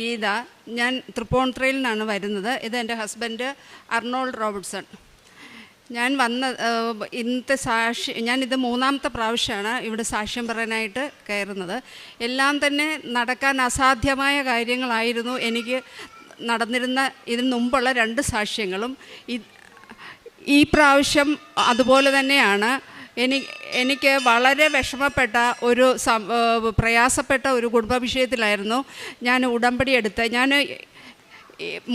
ഗീത ഞാൻ തൃപ്പൂണിത്തുറയിൽ നിന്നാണ് വരുന്നത്. ഇത് എന്റെ ഹസ്ബൻഡ് അർണോൾഡ് റോബർട്ട്സൺ. ഞാൻ വന്ന ഇന്നത്തെ സാക്ഷി ഞാനിത് മൂന്നാമത്തെ പ്രാവശ്യമാണ് ഇവിടെ സാക്ഷ്യം പറയാനായിട്ട് കയറുന്നത്. എല്ലാം തന്നെ നടക്കാൻ അസാധ്യമായ കാര്യങ്ങളായിരുന്നു. എനിക്ക് നടന്നിരുന്ന ഇതിന് മുമ്പുള്ള രണ്ട് സാക്ഷ്യങ്ങളും. ഈ പ്രാവശ്യം അതുപോലെ തന്നെയാണ്. എനി എനിക്ക് വളരെ വിഷമപ്പെട്ട ഒരു പ്രയാസപ്പെട്ട ഒരു കുടുംബ വിഷയത്തിലായിരുന്നു ഞാൻ ഉടമ്പടി എടുത്ത് ഞാൻ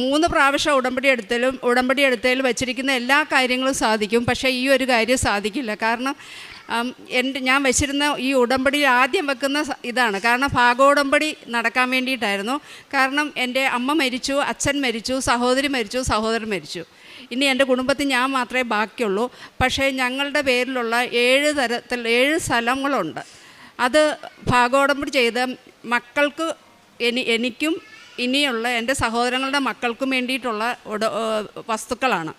മൂന്ന് പ്രാവശ്യം ഉടമ്പടി എടുത്തലും ഉടമ്പടി എടുത്തതിൽ വച്ചിരിക്കുന്ന എല്ലാ കാര്യങ്ങളും സാധിക്കും. പക്ഷേ ഈ ഒരു കാര്യം സാധിക്കില്ല. കാരണം എന്റെ ഞാൻ വെച്ചിരുന്ന ഈ ഉടമ്പടി ആദ്യം വെക്കുന്ന ഇതാണ്. കാരണം ഭാഗോടമ്പടി നടക്കാൻ വേണ്ടിയിട്ടായിരുന്നു. കാരണം എന്റെ അമ്മ മരിച്ചു അച്ഛൻ മരിച്ചു സഹോദരി മരിച്ചു സഹോദരൻ മരിച്ചു. ഇനി എന്റെ കുടുംബത്തിൽ ഞാൻ മാത്രമേ ബാക്കിയുള്ളൂ. പക്ഷേ ഞങ്ങളുടെ പേരിലുള്ള ഏഴ് തരത്തിൽ ഏഴ് സ്ഥലങ്ങളുണ്ട്. അത് ഭാഗോടമ്പടി ചെയ്ത മക്കൾക്ക് എനി എനിക്കും ഇനിയുള്ള എന്റെ സഹോദരങ്ങളുടെ മക്കൾക്കും വേണ്ടിയിട്ടുള്ള വസ്തുക്കളാണ്.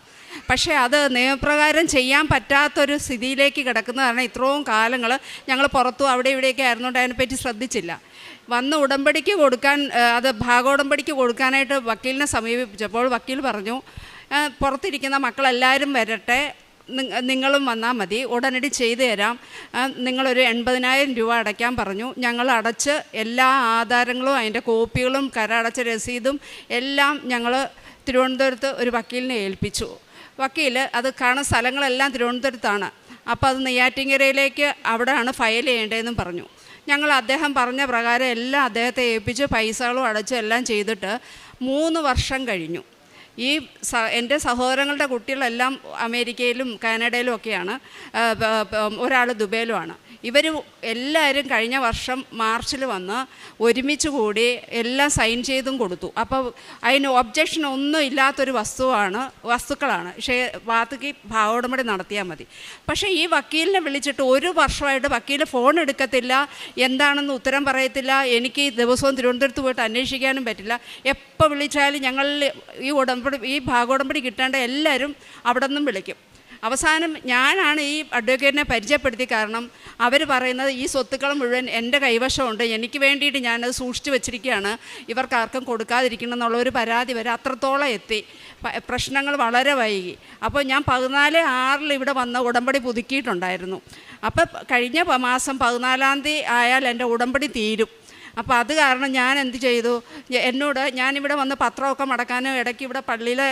പക്ഷേ അത് നിയമപ്രകാരം ചെയ്യാൻ പറ്റാത്തൊരു സ്ഥിതിയിലേക്ക് കിടക്കുന്ന കാരണം ഇത്രയും കാലങ്ങൾ ഞങ്ങൾ പുറത്തും അവിടെ ഇവിടെയൊക്കെ ആയിരുന്നുകൊണ്ട് അതിനെപ്പറ്റി ശ്രദ്ധിച്ചില്ല. വന്ന് ഉടമ്പടിക്ക് കൊടുക്കാൻ അത് ഭാഗോടമ്പടിക്ക് കൊടുക്കാനായിട്ട് വക്കീലിനെ സമീപിച്ചപ്പോൾ വക്കീൽ പറഞ്ഞു പുറത്തിരിക്കുന്ന മക്കളെല്ലാവരും വരട്ടെ. നിങ്ങളും വന്നാൽ മതി. ഉടനടി ചെയ്തു തരാം. നിങ്ങളൊരു എൺപതിനായിരം രൂപ അടയ്ക്കാൻ പറഞ്ഞു. ഞങ്ങൾ അടച്ച് എല്ലാ ആധാരങ്ങളും അതിന്റെ കോപ്പികളും കരടച്ച രസീതും എല്ലാം ഞങ്ങൾ തിരുവനന്തപുരത്ത് ഒരു വക്കീലിനെ ഏൽപ്പിച്ചു. വക്കീൽ അത് കാണുന്ന സ്ഥലങ്ങളെല്ലാം തിരുവനന്തപുരത്താണ്. അപ്പോൾ അത് നെയ്യാറ്റിങ്കരയിലേക്ക് അവിടെയാണ് ഫയൽ ചെയ്യേണ്ടതെന്നും പറഞ്ഞു. ഞങ്ങൾ അദ്ദേഹം പറഞ്ഞ പ്രകാരം എല്ലാം അദ്ദേഹത്തെ ഏൽപ്പിച്ച് പൈസകളും അടച്ച് എല്ലാം ചെയ്തിട്ട് മൂന്ന് വർഷം കഴിഞ്ഞു. ഈ എന്റെ സഹോദരങ്ങളുടെ കുട്ടികളെല്ലാം അമേരിക്കയിലും കാനഡയിലും ഒക്കെയാണ്. ഒരാൾ ദുബൈയിലുമാണ്. ഇവർ എല്ലാവരും കഴിഞ്ഞ വർഷം മാർച്ചിൽ വന്ന് ഒരുമിച്ച് കൂടി എല്ലാം സൈൻ ചെയ്തും കൊടുത്തു. അപ്പോൾ അതിന് ഒബ്ജക്ഷൻ ഒന്നും ഇല്ലാത്തൊരു വസ്തുവാണ് വസ്തുക്കളാണ്. പക്ഷേ വാത്തുക്കി ഭാവോടമ്പടി നടത്തിയാൽ മതി. പക്ഷേ ഈ വക്കീലിനെ വിളിച്ചിട്ട് ഒരു വർഷമായിട്ട് വക്കീൽ ഫോൺ എടുക്കത്തില്ല എന്താണെന്ന് ഉത്തരം പറയത്തില്ല എനിക്ക് ദിവസവും തിരുവനന്തപുരത്ത് പോയിട്ട് അന്വേഷിക്കാനും പറ്റില്ല. എപ്പോൾ വിളിച്ചാലും ഞങ്ങൾ ഈ ഉടമ്പടി ഈ ഭാഗോടമ്പടി കിട്ടേണ്ട എല്ലാവരും അവിടെ നിന്നും വിളിക്കും. അവസാനം ഞാനാണ് ഈ അഡ്വക്കേറ്റിനെ പരിചയപ്പെടുത്തി കാരണം അവർ പറയുന്നത് ഈ സ്വത്തുക്കൾ മുഴുവൻ എന്റെ കൈവശമുണ്ട്. എനിക്ക് വേണ്ടിയിട്ട് ഞാനത് സൂക്ഷിച്ചു വെച്ചിരിക്കുകയാണ്. ഇവർക്ക് ആർക്കും കൊടുക്കാതിരിക്കണം എന്നുള്ള ഒരു പരാതി വരെ അത്രത്തോളം എത്തി. പ്രശ്നങ്ങൾ വളരെ വൈകി. അപ്പോൾ ഞാൻ പതിനാല് ആറിൽ ഇവിടെ വന്ന ഉടമ്പടി പുതുക്കിയിട്ടുണ്ടായിരുന്നു. അപ്പോൾ കഴിഞ്ഞ മാസം പതിനാലാം തീയതി ആയാൽ എന്റെ ഉടമ്പടി തീരും. അപ്പോൾ അത് കാരണം ഞാൻ എന്ത് ചെയ്തു? എന്നോട് ഞാനിവിടെ വന്ന് പത്രമൊക്കെ മടക്കാനും ഇടയ്ക്ക് ഇവിടെ പള്ളിയിലെ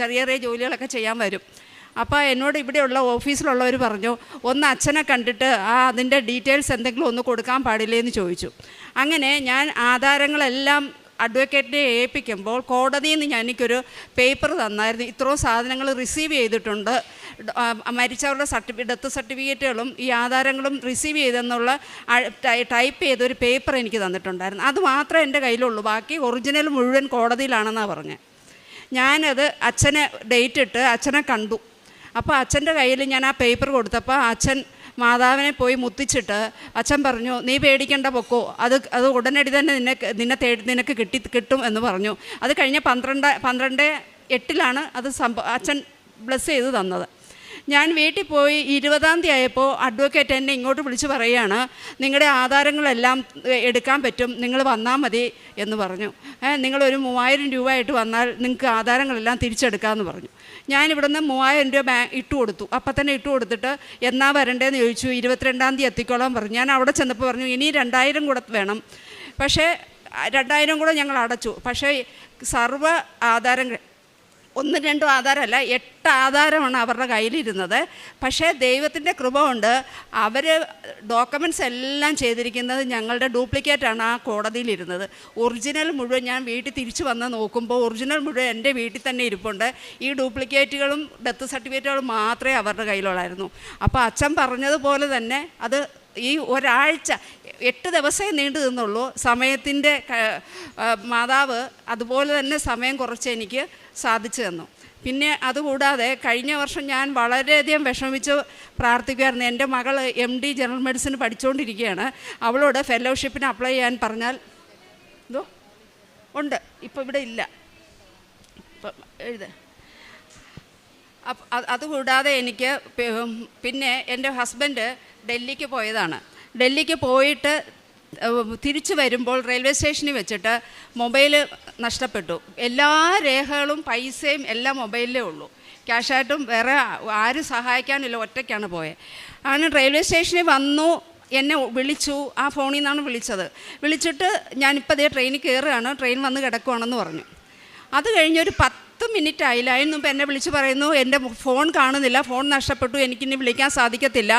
ചെറിയ ചെറിയ ജോലികളൊക്കെ ചെയ്യാൻ വരും. അപ്പോൾ എന്നോട് ഇവിടെയുള്ള ഓഫീസിലുള്ളവർ പറഞ്ഞു ഒന്ന് അച്ഛനെ കണ്ടിട്ട് ആ അതിന്റെ ഡീറ്റെയിൽസ് എന്തെങ്കിലും ഒന്ന് കൊടുക്കാൻ പാടില്ലേ എന്ന് ചോദിച്ചു. അങ്ങനെ ഞാൻ ആധാരങ്ങളെല്ലാം അഡ്വക്കേറ്റിനെ ഏൽപ്പിക്കുമ്പോൾ കോടതിയിൽ നിന്ന് ഞാൻ എനിക്കൊരു പേപ്പർ തന്നായിരുന്നു. ഇത്രയും സാധനങ്ങൾ റിസീവ് ചെയ്തിട്ടുണ്ട്. മരിച്ചവരുടെ സർട്ടിഫി ഡെത്ത് സർട്ടിഫിക്കറ്റുകളും ഈ ആധാരങ്ങളും റിസീവ് ചെയ്തെന്നുള്ള ടൈപ്പ് ചെയ്തൊരു പേപ്പർ എനിക്ക് തന്നിട്ടുണ്ടായിരുന്നു. അത് മാത്രമേ എന്റെ കയ്യിലുള്ളൂ. ബാക്കി ഒറിജിനൽ മുഴുവൻ കോടതിയിലാണെന്നാണ് പറഞ്ഞത് ഞാനത് അച്ഛനെ ഡേറ്റ് ഇട്ട് അച്ഛനെ കണ്ടു. അപ്പോൾ അച്ഛന്റെ കയ്യിൽ ഞാൻ ആ പേപ്പർ കൊടുത്തപ്പോൾ അച്ഛൻ മാതാവിനെ പോയി മുത്തിച്ചിട്ട് അച്ഛൻ പറഞ്ഞു നീ പേടിക്കേണ്ട പൊക്കോ അത് അത് ഉടനടി തന്നെ നിന്നെ നിന്നെ തേടി നിനക്ക് കിട്ടി കിട്ടും എന്ന് പറഞ്ഞു. അത് കഴിഞ്ഞ പന്ത്രണ്ട് പന്ത്രണ്ട് എട്ടിലാണ് അത് സംഭവം അച്ഛൻ ബ്ലസ് ചെയ്ത് തന്നത്. ഞാൻ വീട്ടിൽ പോയി ഇരുപതാം തീയതി ആയപ്പോൾ അഡ്വക്കേറ്റ് എന്നെ ഇങ്ങോട്ട് വിളിച്ച് പറയുകയാണ് നിങ്ങളുടെ ആധാരങ്ങളെല്ലാം എടുക്കാൻ പറ്റും നിങ്ങൾ വന്നാൽ മതി എന്ന് പറഞ്ഞു. നിങ്ങളൊരു മൂവായിരം രൂപ ആയിട്ട് വന്നാൽ നിങ്ങൾക്ക് ആധാരങ്ങളെല്ലാം തിരിച്ചെടുക്കാമെന്ന് പറഞ്ഞു. ഞാൻ ഇവിടുന്ന് മൂവായിരം രൂപ ബാങ്ക് ഇട്ട് കൊടുത്തു. അപ്പം തന്നെ ഇട്ട് കൊടുത്തിട്ട് എന്നാ വരണ്ടേന്ന് ചോദിച്ചു. ഇരുപത്തിരണ്ടാം തീയതി എത്തിക്കോളാൻ പറഞ്ഞു. ഞാൻ അവിടെ ചെന്നപ്പോൾ പറഞ്ഞു ഇനി രണ്ടായിരം കൂടെ വേണം. പക്ഷേ രണ്ടായിരം കൂടെ ഞങ്ങൾ അടച്ചു. പക്ഷേ സർവ ആധാരങ്ങൾ ഒന്നും രണ്ടും ആധാരമല്ല എട്ട് ആധാരമാണ് അവരുടെ കയ്യിലിരുന്നത്. പക്ഷേ ദൈവത്തിന്റെ കൃപ കൊണ്ട് അവർ ഡോക്യുമെന്റ്സ് എല്ലാം ചെയ്തിരിക്കുന്നത് ഞങ്ങളുടെ ഡ്യൂപ്ലിക്കേറ്റാണ് ആ കോടതിയിലിരുന്നത്. ഒറിജിനൽ മുഴുവൻ ഞാൻ വീട്ടിൽ തിരിച്ചു വന്ന് നോക്കുമ്പോൾ ഒറിജിനൽ മുഴുവൻ എന്റെ വീട്ടിൽ തന്നെ ഇരിപ്പുണ്ട്. ഈ ഡ്യൂപ്ലിക്കേറ്റുകളും ഡെത്ത് സർട്ടിഫിക്കറ്റുകളും മാത്രമേ അവരുടെ കയ്യിലുള്ളായിരുന്നു. അപ്പോൾ അച്ഛൻ പറഞ്ഞതുപോലെ തന്നെ അത് ഈ ഒരാഴ്ച എട്ട് ദിവസമേ നീണ്ടു നിന്നുള്ളൂ. സമയത്തിന്റെ മാതാവ് അതുപോലെ തന്നെ സമയം കുറച്ച് എനിക്ക് സാധിച്ചു തന്നു. പിന്നെ അതുകൂടാതെ കഴിഞ്ഞ വർഷം ഞാൻ വളരെയധികം വിഷമിച്ച് പ്രാർത്ഥിക്കുമായിരുന്നു എന്റെ മകൾ എം ഡി ജനറൽ മെഡിസിൻ പഠിച്ചുകൊണ്ടിരിക്കുകയാണ് അവളോട് ഫെലോഷിപ്പിന് അപ്ലൈ ചെയ്യാൻ പറഞ്ഞാൽ എന്തോ? ഉണ്ട്. ഇപ്പോൾ ഇവിടെ ഇല്ല. ഇപ്പം എഴുത. അതുകൂടാതെ എനിക്ക് പിന്നെ എന്റെ ഹസ്ബൻഡ് ഡൽഹിക്ക് പോയതാണ്. ഡൽഹിക്ക് പോയിട്ട് തിരിച്ചു വരുമ്പോൾ റെയിൽവേ സ്റ്റേഷനിൽ വെച്ചിട്ട് മൊബൈൽ നഷ്ടപ്പെട്ടു. എല്ലാ രേഖകളും പൈസയും എല്ലാം മൊബൈലിലേ ഉള്ളൂ. ക്യാഷായിട്ടും വേറെ ആരും സഹായിക്കാനില്ല ഒറ്റയ്ക്കാണ് പോയത് അങ്ങനെ റെയിൽവേ സ്റ്റേഷനിൽ വന്നു എന്നെ വിളിച്ചു ആ ഫോണിൽ നിന്നാണ് വിളിച്ചത്. വിളിച്ചിട്ട് ഞാനിപ്പോൾ അതേ ട്രെയിനിൽ കയറുകയാണ് ട്രെയിൻ വന്ന് കിടക്കുവാണെന്ന് പറഞ്ഞു. അത് കഴിഞ്ഞൊരു പത്ത് മിനിറ്റ് ആയില്ല. അതിന് എന്നെ വിളിച്ച് പറയുന്നു എന്റെ ഫോൺ കാണുന്നില്ല ഫോൺ നഷ്ടപ്പെട്ടു എനിക്കിനി വിളിക്കാൻ സാധിക്കത്തില്ല.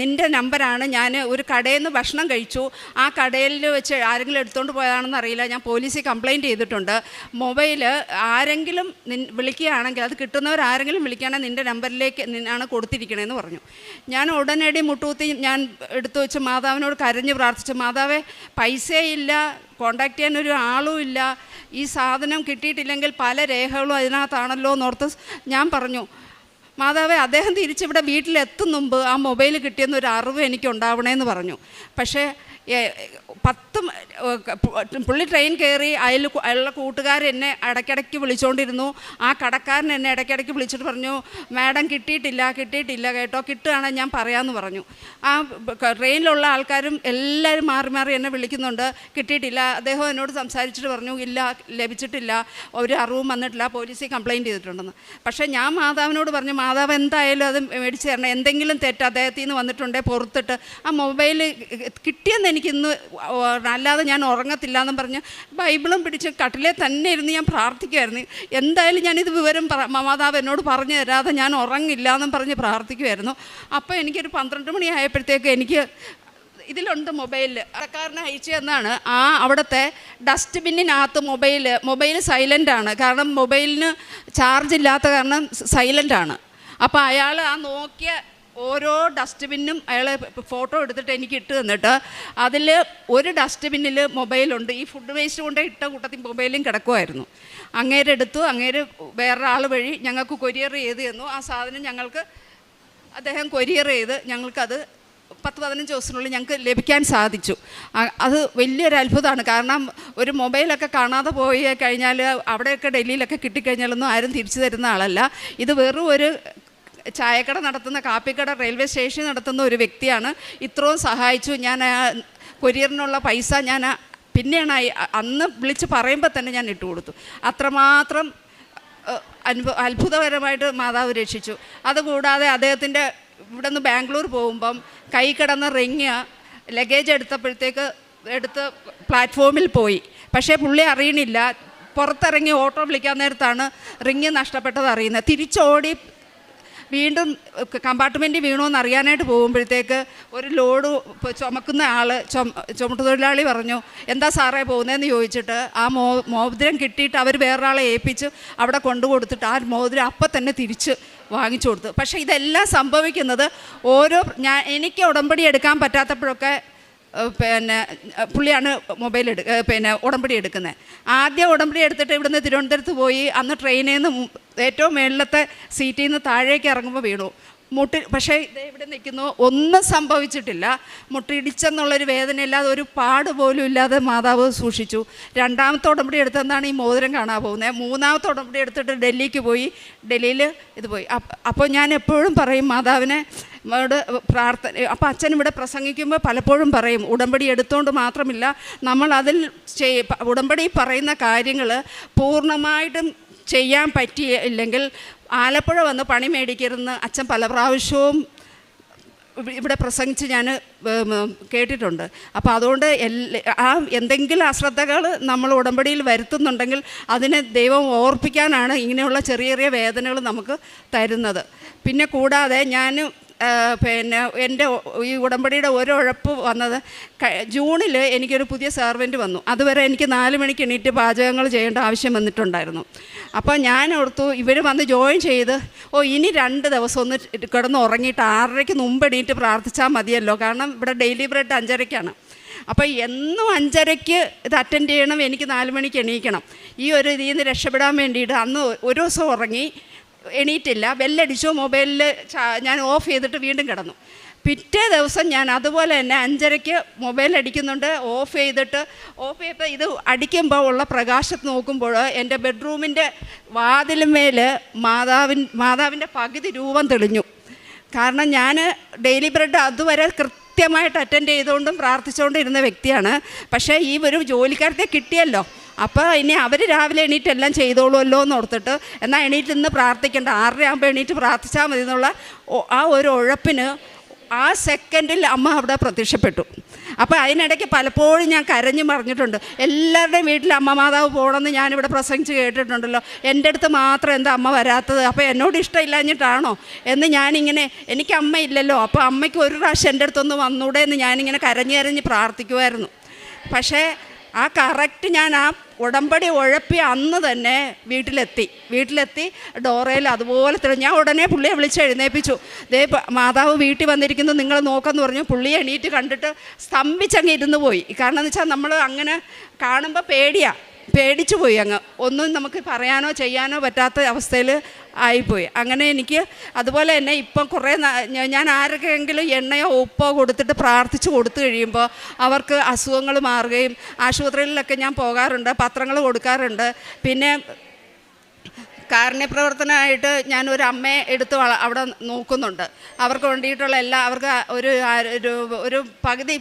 നിന്റെ നമ്പറാണ്. ഞാൻ ഒരു കടയിൽ നിന്ന് ഭക്ഷണം കഴിച്ചു. ആ കടയിൽ വെച്ച് ആരെങ്കിലും എടുത്തുകൊണ്ട് പോയതാണെന്ന് അറിയില്ല. ഞാൻ പോലീസിൽ കംപ്ലയിന്റ് ചെയ്തിട്ടുണ്ട്. മൊബൈൽ ആരെങ്കിലും നിൻ വിളിക്കുകയാണെങ്കിൽ അത് കിട്ടുന്നവരാരെങ്കിലും വിളിക്കുകയാണെങ്കിൽ നിന്റെ നമ്പറിലേക്ക് നിന്നാണ് കൊടുത്തിരിക്കണേന്ന് പറഞ്ഞു. ഞാൻ ഉടനടി മുട്ടൂത്തി ഞാൻ എടുത്തു വെച്ച് മാതാവിനോട് കരഞ്ഞ് പ്രാർത്ഥിച്ചു. മാതാവേ പൈസയില്ല. കോണ്ടാക്ട് ചെയ്യാൻ ഒരു ആളും ഇല്ല. ഈ സാധനം കിട്ടിയിട്ടില്ലെങ്കിൽ പല രേഖകളും അതിനകത്താണല്ലോ എന്നോർത്ത് ഞാൻ പറഞ്ഞു മാതാവേ അദ്ദേഹം തിരിച്ചിവിടെ വീട്ടിലെത്തും മുമ്പ് ആ മൊബൈൽ കിട്ടിയെന്നൊരു അറിവ് എനിക്ക് ഉണ്ടാവണേന്ന് പറഞ്ഞു. പക്ഷേ പത്ത് പുള്ളി ട്രെയിൻ കയറി അയൽ അയാളുടെ കൂട്ടുകാർ എന്നെ ഇടയ്ക്കിടയ്ക്ക് വിളിച്ചുകൊണ്ടിരുന്നു ആ കടക്കാരൻ എന്നെ ഇടയ്ക്കിടയ്ക്ക് വിളിച്ചിട്ട് പറഞ്ഞു മാഡം കിട്ടിയിട്ടില്ല കിട്ടിയിട്ടില്ല കേട്ടോ കിട്ടുകയാണെങ്കിൽ ഞാൻ പറയാമെന്ന് പറഞ്ഞു. ആ ട്രെയിനിലുള്ള ആൾക്കാരും എല്ലാവരും മാറി മാറി എന്നെ വിളിക്കുന്നുണ്ട്. കിട്ടിയിട്ടില്ല. അദ്ദേഹം എന്നോട് സംസാരിച്ചിട്ട് പറഞ്ഞു ഇല്ല ലഭിച്ചിട്ടില്ല. ഒരു അറിവും വന്നിട്ടില്ല. പോലീസിൽ കംപ്ലയിന്റ് ചെയ്തിട്ടുണ്ടെന്ന്. പക്ഷേ ഞാൻ മാതാവിനോട് പറഞ്ഞു മാതാവ് എന്തായാലും അത് മേടിച്ച് തരണം. എന്തെങ്കിലും തെറ്റ് അദ്ദേഹത്തിൽ നിന്ന് വന്നിട്ടുണ്ടെങ്കിൽ പുറത്തിട്ട് ആ മൊബൈൽ കിട്ടിയെന്ന് എനിക്ക് ഇന്ന് അല്ലാതെ ഞാൻ ഉറങ്ങത്തില്ല എന്നും പറഞ്ഞ് ബൈബിളും പിടിച്ച് കട്ടിലെ തന്നെ ഇരുന്ന് ഞാൻ പ്രാർത്ഥിക്കുമായിരുന്നു എന്തായാലും ഞാനിത് വിവരം മാതാവ് എന്നോട് പറഞ്ഞു തരാതെ ഞാൻ ഉറങ്ങില്ല എന്നും പറഞ്ഞ് പ്രാർത്ഥിക്കുമായിരുന്നു അപ്പോൾ എനിക്കൊരു പന്ത്രണ്ട് മണി ആയപ്പോഴത്തേക്ക് എനിക്ക് ഇതിലുണ്ട് മൊബൈലിൽ കടക്കാരനെ അയച്ചു എന്നാണ് ആ അവിടുത്തെ ഡസ്റ്റ്ബിന്നിനകത്ത് മൊബൈൽ മൊബൈൽ സൈലന്റ് ആണ്. കാരണം മൊബൈലിന് ചാർജ് ഇല്ലാത്ത കാരണം സൈലന്റ് ആണ്. അപ്പോൾ അയാൾ ആ നോക്കിയ ഓരോ ഡസ്റ്റ്ബിന്നും അയാൾ ഫോട്ടോ എടുത്തിട്ട് എനിക്ക് ഇട്ട് തന്നിട്ട് അതിൽ ഒരു ഡസ്റ്റ്ബിന്നിൽ മൊബൈലുണ്ട്. ഈ ഫുഡ് വേസ്റ്റ് കൊണ്ട് ഇട്ട കൂട്ടത്തിൽ മൊബൈലും കിടക്കുമായിരുന്നു അങ്ങേരെ എടുത്തു. അങ്ങേര് വേറൊരാൾ വഴി ഞങ്ങൾക്ക് കൊരിയർ ചെയ്ത് തന്നു. ആ സാധനം ഞങ്ങൾക്ക് അദ്ദേഹം കൊരിയർ ചെയ്ത് ഞങ്ങൾക്കത് പത്ത് പതിനഞ്ച് ദിവസത്തിനുള്ളിൽ ഞങ്ങൾക്ക് ലഭിക്കാൻ സാധിച്ചു. അത് വലിയൊരു അത്ഭുതമാണ്. കാരണം ഒരു മൊബൈലൊക്കെ കാണാതെ പോയി കഴിഞ്ഞാൽ അവിടെയൊക്കെ ഡൽഹിയിലൊക്കെ കിട്ടിക്കഴിഞ്ഞാലൊന്നും ആരും തിരിച്ചു തരുന്ന ആളല്ല. ഇത് വെറും ഒരു ചായക്കട നടത്തുന്ന കാപ്പിക്കട റെയിൽവേ സ്റ്റേഷൻ നടത്തുന്ന ഒരു വ്യക്തിയാണ്. ഇത്രയും സഹായിച്ചു. ഞാൻ കൊരിയറിനുള്ള പൈസ ഞാൻ പിന്നെയാണ് അന്ന് വിളിച്ച് പറയുമ്പോൾ തന്നെ ഞാൻ ഇട്ട് കൊടുത്തു. അത്രമാത്രം അനുഭവ അത്ഭുതകരമായിട്ട് മാതാവ് രക്ഷിച്ചു. അതുകൂടാതെ അദ്ദേഹത്തിന്റെ ഇവിടെ നിന്ന് ബാംഗ്ലൂർ പോകുമ്പം കൈ കിടന്ന റിങ് ലഗേജ് എടുത്തപ്പോഴത്തേക്ക് എടുത്ത് പ്ലാറ്റ്ഫോമിൽ പോയി. പക്ഷേ പുള്ളി അറിയണില്ല. പുറത്തിറങ്ങി ഓട്ടോ വിളിക്കാൻ നേരത്താണ് റിങ് നഷ്ടപ്പെട്ടത് അറിയുന്നത്. തിരിച്ചോടി വീണ്ടും കമ്പാർട്ട്മെന്റിൽ വീണോന്ന് അറിയാനായിട്ട് പോകുമ്പോഴത്തേക്ക് ഒരു ലോഡ് ചുമക്കുന്ന ആൾ ചുമ ചുമട്ടുതൊഴിലാളി പറഞ്ഞു എന്താ സാറേ പോകുന്നതെന്ന് ചോദിച്ചിട്ട് ആ മോ മോതിരം കിട്ടിയിട്ട് അവർ വേറൊരാളെ ഏൽപ്പിച്ച് അവിടെ കൊണ്ടു കൊടുത്തിട്ട് ആ മോതിരം അപ്പം തന്നെ തിരിച്ച് വാങ്ങിച്ചു കൊടുത്തു. പക്ഷേ ഇതെല്ലാം സംഭവിക്കുന്നത് ഓരോ ഞാൻ എനിക്ക് ഉടമ്പടി എടുക്കാൻ പറ്റാത്തപ്പോഴൊക്കെ പിന്നെ പുള്ളിയാണ് മൊബൈൽ എടു പിന്നെ ഉടമ്പടി എടുക്കുന്നത്. ആദ്യം ഉടമ്പടി എടുത്തിട്ട് ഇവിടുന്ന് തിരുവനന്തപുരത്ത് പോയി അന്ന് ട്രെയിനിൽ നിന്ന് ഏറ്റവും മേളിലത്തെ സീറ്റിൽ നിന്ന് താഴേക്ക് ഇറങ്ങുമ്പോൾ വീണു. മുട്ടി പക്ഷേ ഇത് ഇവിടെ നിൽക്കുന്നു. ഒന്നും സംഭവിച്ചിട്ടില്ല. മുട്ടിടിച്ചെന്നുള്ളൊരു വേദനയില്ലാതെ ഒരു പാട് പോലും ഇല്ലാതെ മാതാവ് സൂക്ഷിച്ചു. രണ്ടാമത്തെ ഉടമ്പടി എടുത്തെന്നാണ് ഈ മോതിരം കാണാൻ പോകുന്നത്. മൂന്നാമത്തെ ഉടമ്പടി എടുത്തിട്ട് ഡൽഹിക്ക് പോയി. ഡൽഹിയിൽ ഇത് പോയി. അപ്പോൾ ഞാൻ എപ്പോഴും പറയും മാതാവിനെ ോട് പ്രാർത്ഥന അപ്പോൾ അച്ഛൻ ഇവിടെ പ്രസംഗിക്കുമ്പോൾ പലപ്പോഴും പറയും ഉടമ്പടി എടുത്തുകൊണ്ട് മാത്രമില്ല നമ്മൾ അതിൽ ചെയ് ഉടമ്പടി പറയുന്ന കാര്യങ്ങൾ പൂർണമായിട്ടും ചെയ്യാൻ പറ്റിയില്ലെങ്കിൽ ആലപ്പുഴ വന്ന് പണി മേടിക്കരുതെന്ന് അച്ഛൻ പല പ്രാവശ്യവും ഇവിടെ പ്രസംഗിച്ച് ഞാൻ കേട്ടിട്ടുണ്ട്. അപ്പോൾ അതുകൊണ്ട് ആ എന്തെങ്കിലും അശ്രദ്ധകൾ നമ്മൾ ഉടമ്പടിയിൽ വരുത്തുന്നുണ്ടെങ്കിൽ അതിനെ ദൈവം ഓർപ്പിക്കാനാണ് ഇങ്ങനെയുള്ള ചെറിയ ചെറിയ വേദനകൾ നമുക്ക് തരുന്നത്. പിന്നെ കൂടാതെ ഞാൻ പിന്നെ എന്റെ ഈ ഉടമ്പടിയുടെ ഒരു ഉഴപ്പ് വന്നത് ജൂണിൽ എനിക്കൊരു പുതിയ സെർവന്റ് വന്നു. അതുവരെ എനിക്ക് നാല് മണിക്ക് എണീറ്റ് പാചകങ്ങൾ ചെയ്യേണ്ട ആവശ്യം വന്നിട്ടുണ്ടായിരുന്നു. അപ്പോൾ ഞാൻ ഓർത്തു ഇവർ വന്ന് ജോയിൻ ചെയ്ത് ഓ ഇനി രണ്ട് ദിവസം ഒന്ന് കിടന്ന് ഉറങ്ങിയിട്ട് ആറരയ്ക്ക് മുമ്പ് എണീറ്റ് പ്രാർത്ഥിച്ചാൽ മതിയല്ലോ. കാരണം ഇവിടെ ഡെയിലി ബ്രെഡ് അഞ്ചരയ്ക്കാണ്. അപ്പോൾ എന്നും അഞ്ചരയ്ക്ക് ഇത് അറ്റൻഡ് ചെയ്യണം എനിക്ക് നാല് മണിക്ക് എണീക്കണം. ഈ ഒരു ഇതിൽ നിന്ന് രക്ഷപ്പെടാൻ വേണ്ടിയിട്ട് അന്ന് ഒരു ദിവസം ഉറങ്ങി എണീറ്റില്ല. ബെല്ലടിച്ചു മൊബൈലിൽ ഞാൻ ഓഫ് ചെയ്തിട്ട് വീണ്ടും കിടന്നു. പിറ്റേ ദിവസം ഞാൻ അതുപോലെ തന്നെ അഞ്ചരയ്ക്ക് മൊബൈൽ അടിക്കുന്നുണ്ട്. ഓഫ് ചെയ്തിട്ട് ഓഫ് ചെയ്തപ്പോൾ ഇത് അടിക്കുമ്പോൾ ഉള്ള പ്രകാശത്ത് നോക്കുമ്പോൾ എന്റെ ബെഡ്റൂമിന്റെ വാതിലുമേൽ മാതാവിൻ മാതാവിന്റെ പകുതി രൂപം തെളിഞ്ഞു. കാരണം ഞാൻ ഡെയിലി ബ്രെഡ് അതുവരെ കൃത്യം കൃത്യമായിട്ട് അറ്റൻഡ് ചെയ്തുകൊണ്ടും പ്രാർത്ഥിച്ചുകൊണ്ടും ഇരുന്ന വ്യക്തിയാണ്. പക്ഷേ ഈ ഒരു ജോലിക്കാരത്തെ കിട്ടിയല്ലോ. അപ്പോൾ ഇനി അവർ രാവിലെ എണീറ്റ് എല്ലാം ചെയ്തോളുമല്ലോ എന്ന് ഓർത്തിട്ട് എന്നാൽ എണീറ്റ് ഇന്ന് പ്രാർത്ഥിക്കേണ്ട. ആറര ആകുമ്പോൾ എണീറ്റ് പ്രാർത്ഥിച്ചാൽ മതി എന്നുള്ള ആ ഒരു ഉഴപ്പിന് ആ സെക്കൻഡിൽ അമ്മ അവിടെ പ്രത്യക്ഷപ്പെട്ടു. അപ്പോൾ അതിനിടയ്ക്ക് പലപ്പോഴും ഞാൻ കരഞ്ഞു പറഞ്ഞിട്ടുണ്ട് എല്ലാവരുടെയും വീട്ടിൽ അമ്മ മാതാവ് പോകണമെന്ന് ഞാനിവിടെ പ്രസംഗിച്ച് കേട്ടിട്ടുണ്ടല്ലോ. എന്റെ അടുത്ത് മാത്രം എന്താ അമ്മ വരാത്തത്? അപ്പോൾ എന്നോട് ഇഷ്ടമില്ലാഞ്ഞിട്ടാണോ? എന്ന് ഞാനിങ്ങനെ എനിക്ക് അമ്മയില്ലല്ലോ അപ്പോൾ അമ്മയ്ക്ക് ഒരു പ്രാവശ്യം എന്റെ അടുത്തൊന്ന് വന്നൂടെ എന്ന് ഞാനിങ്ങനെ കരഞ്ഞ് കരഞ്ഞ് പ്രാർത്ഥിക്കുമായിരുന്നു പക്ഷേ ആ കറക്റ്റ് ഞാൻ ആ ഉടമ്പടി ഉഴപ്പി അന്ന് തന്നെ വീട്ടിലെത്തി. വീട്ടിലെത്തി ഡോറയിൽ അതുപോലെ തന്നെ ഞാൻ ഉടനെ പുള്ളിയെ വിളിച്ച് എഴുന്നേൽപ്പിച്ചു ദേ മാതാവ് വീട്ടിൽ വന്നിരിക്കുന്നു നിങ്ങൾ നോക്കെന്ന് പറഞ്ഞു. പുള്ളി എണീറ്റ് കണ്ടിട്ട് സ്തംഭിച്ചങ്ങ് ഇരുന്ന് പോയി. കാരണം എന്ന് വെച്ചാൽ നമ്മൾ അങ്ങനെ കാണുമ്പോൾ പേടിയാ. പേടിച്ചു പോയി അങ്ങ്. ഒന്നും നമുക്ക് പറയാനോ ചെയ്യാനോ പറ്റാത്ത അവസ്ഥയിൽ ആയിപ്പോയി. അങ്ങനെ എനിക്ക് അതുപോലെ തന്നെ ഇപ്പം കുറേ ഞാൻ ആരൊക്കെയെങ്കിലും എണ്ണയോ ഉപ്പോ കൊടുത്തിട്ട് പ്രാർത്ഥിച്ചു കൊടുത്തു കഴിയുമ്പോൾ അവർക്ക് അസുഖങ്ങൾ മാറുകയും ആശുപത്രികളിലൊക്കെ ഞാൻ പോകാറുണ്ട് പത്രങ്ങൾ കൊടുക്കാറുണ്ട്. പിന്നെ കാരുണ്യപ്രവർത്തനമായിട്ട് ഞാൻ ഒരു അമ്മയെ എടുത്ത് അവിടെ നോക്കുന്നുണ്ട്. അവർക്ക് വേണ്ടിയിട്ടുള്ള എല്ലാ അവർക്ക് ഒരു ഒരു പകുതി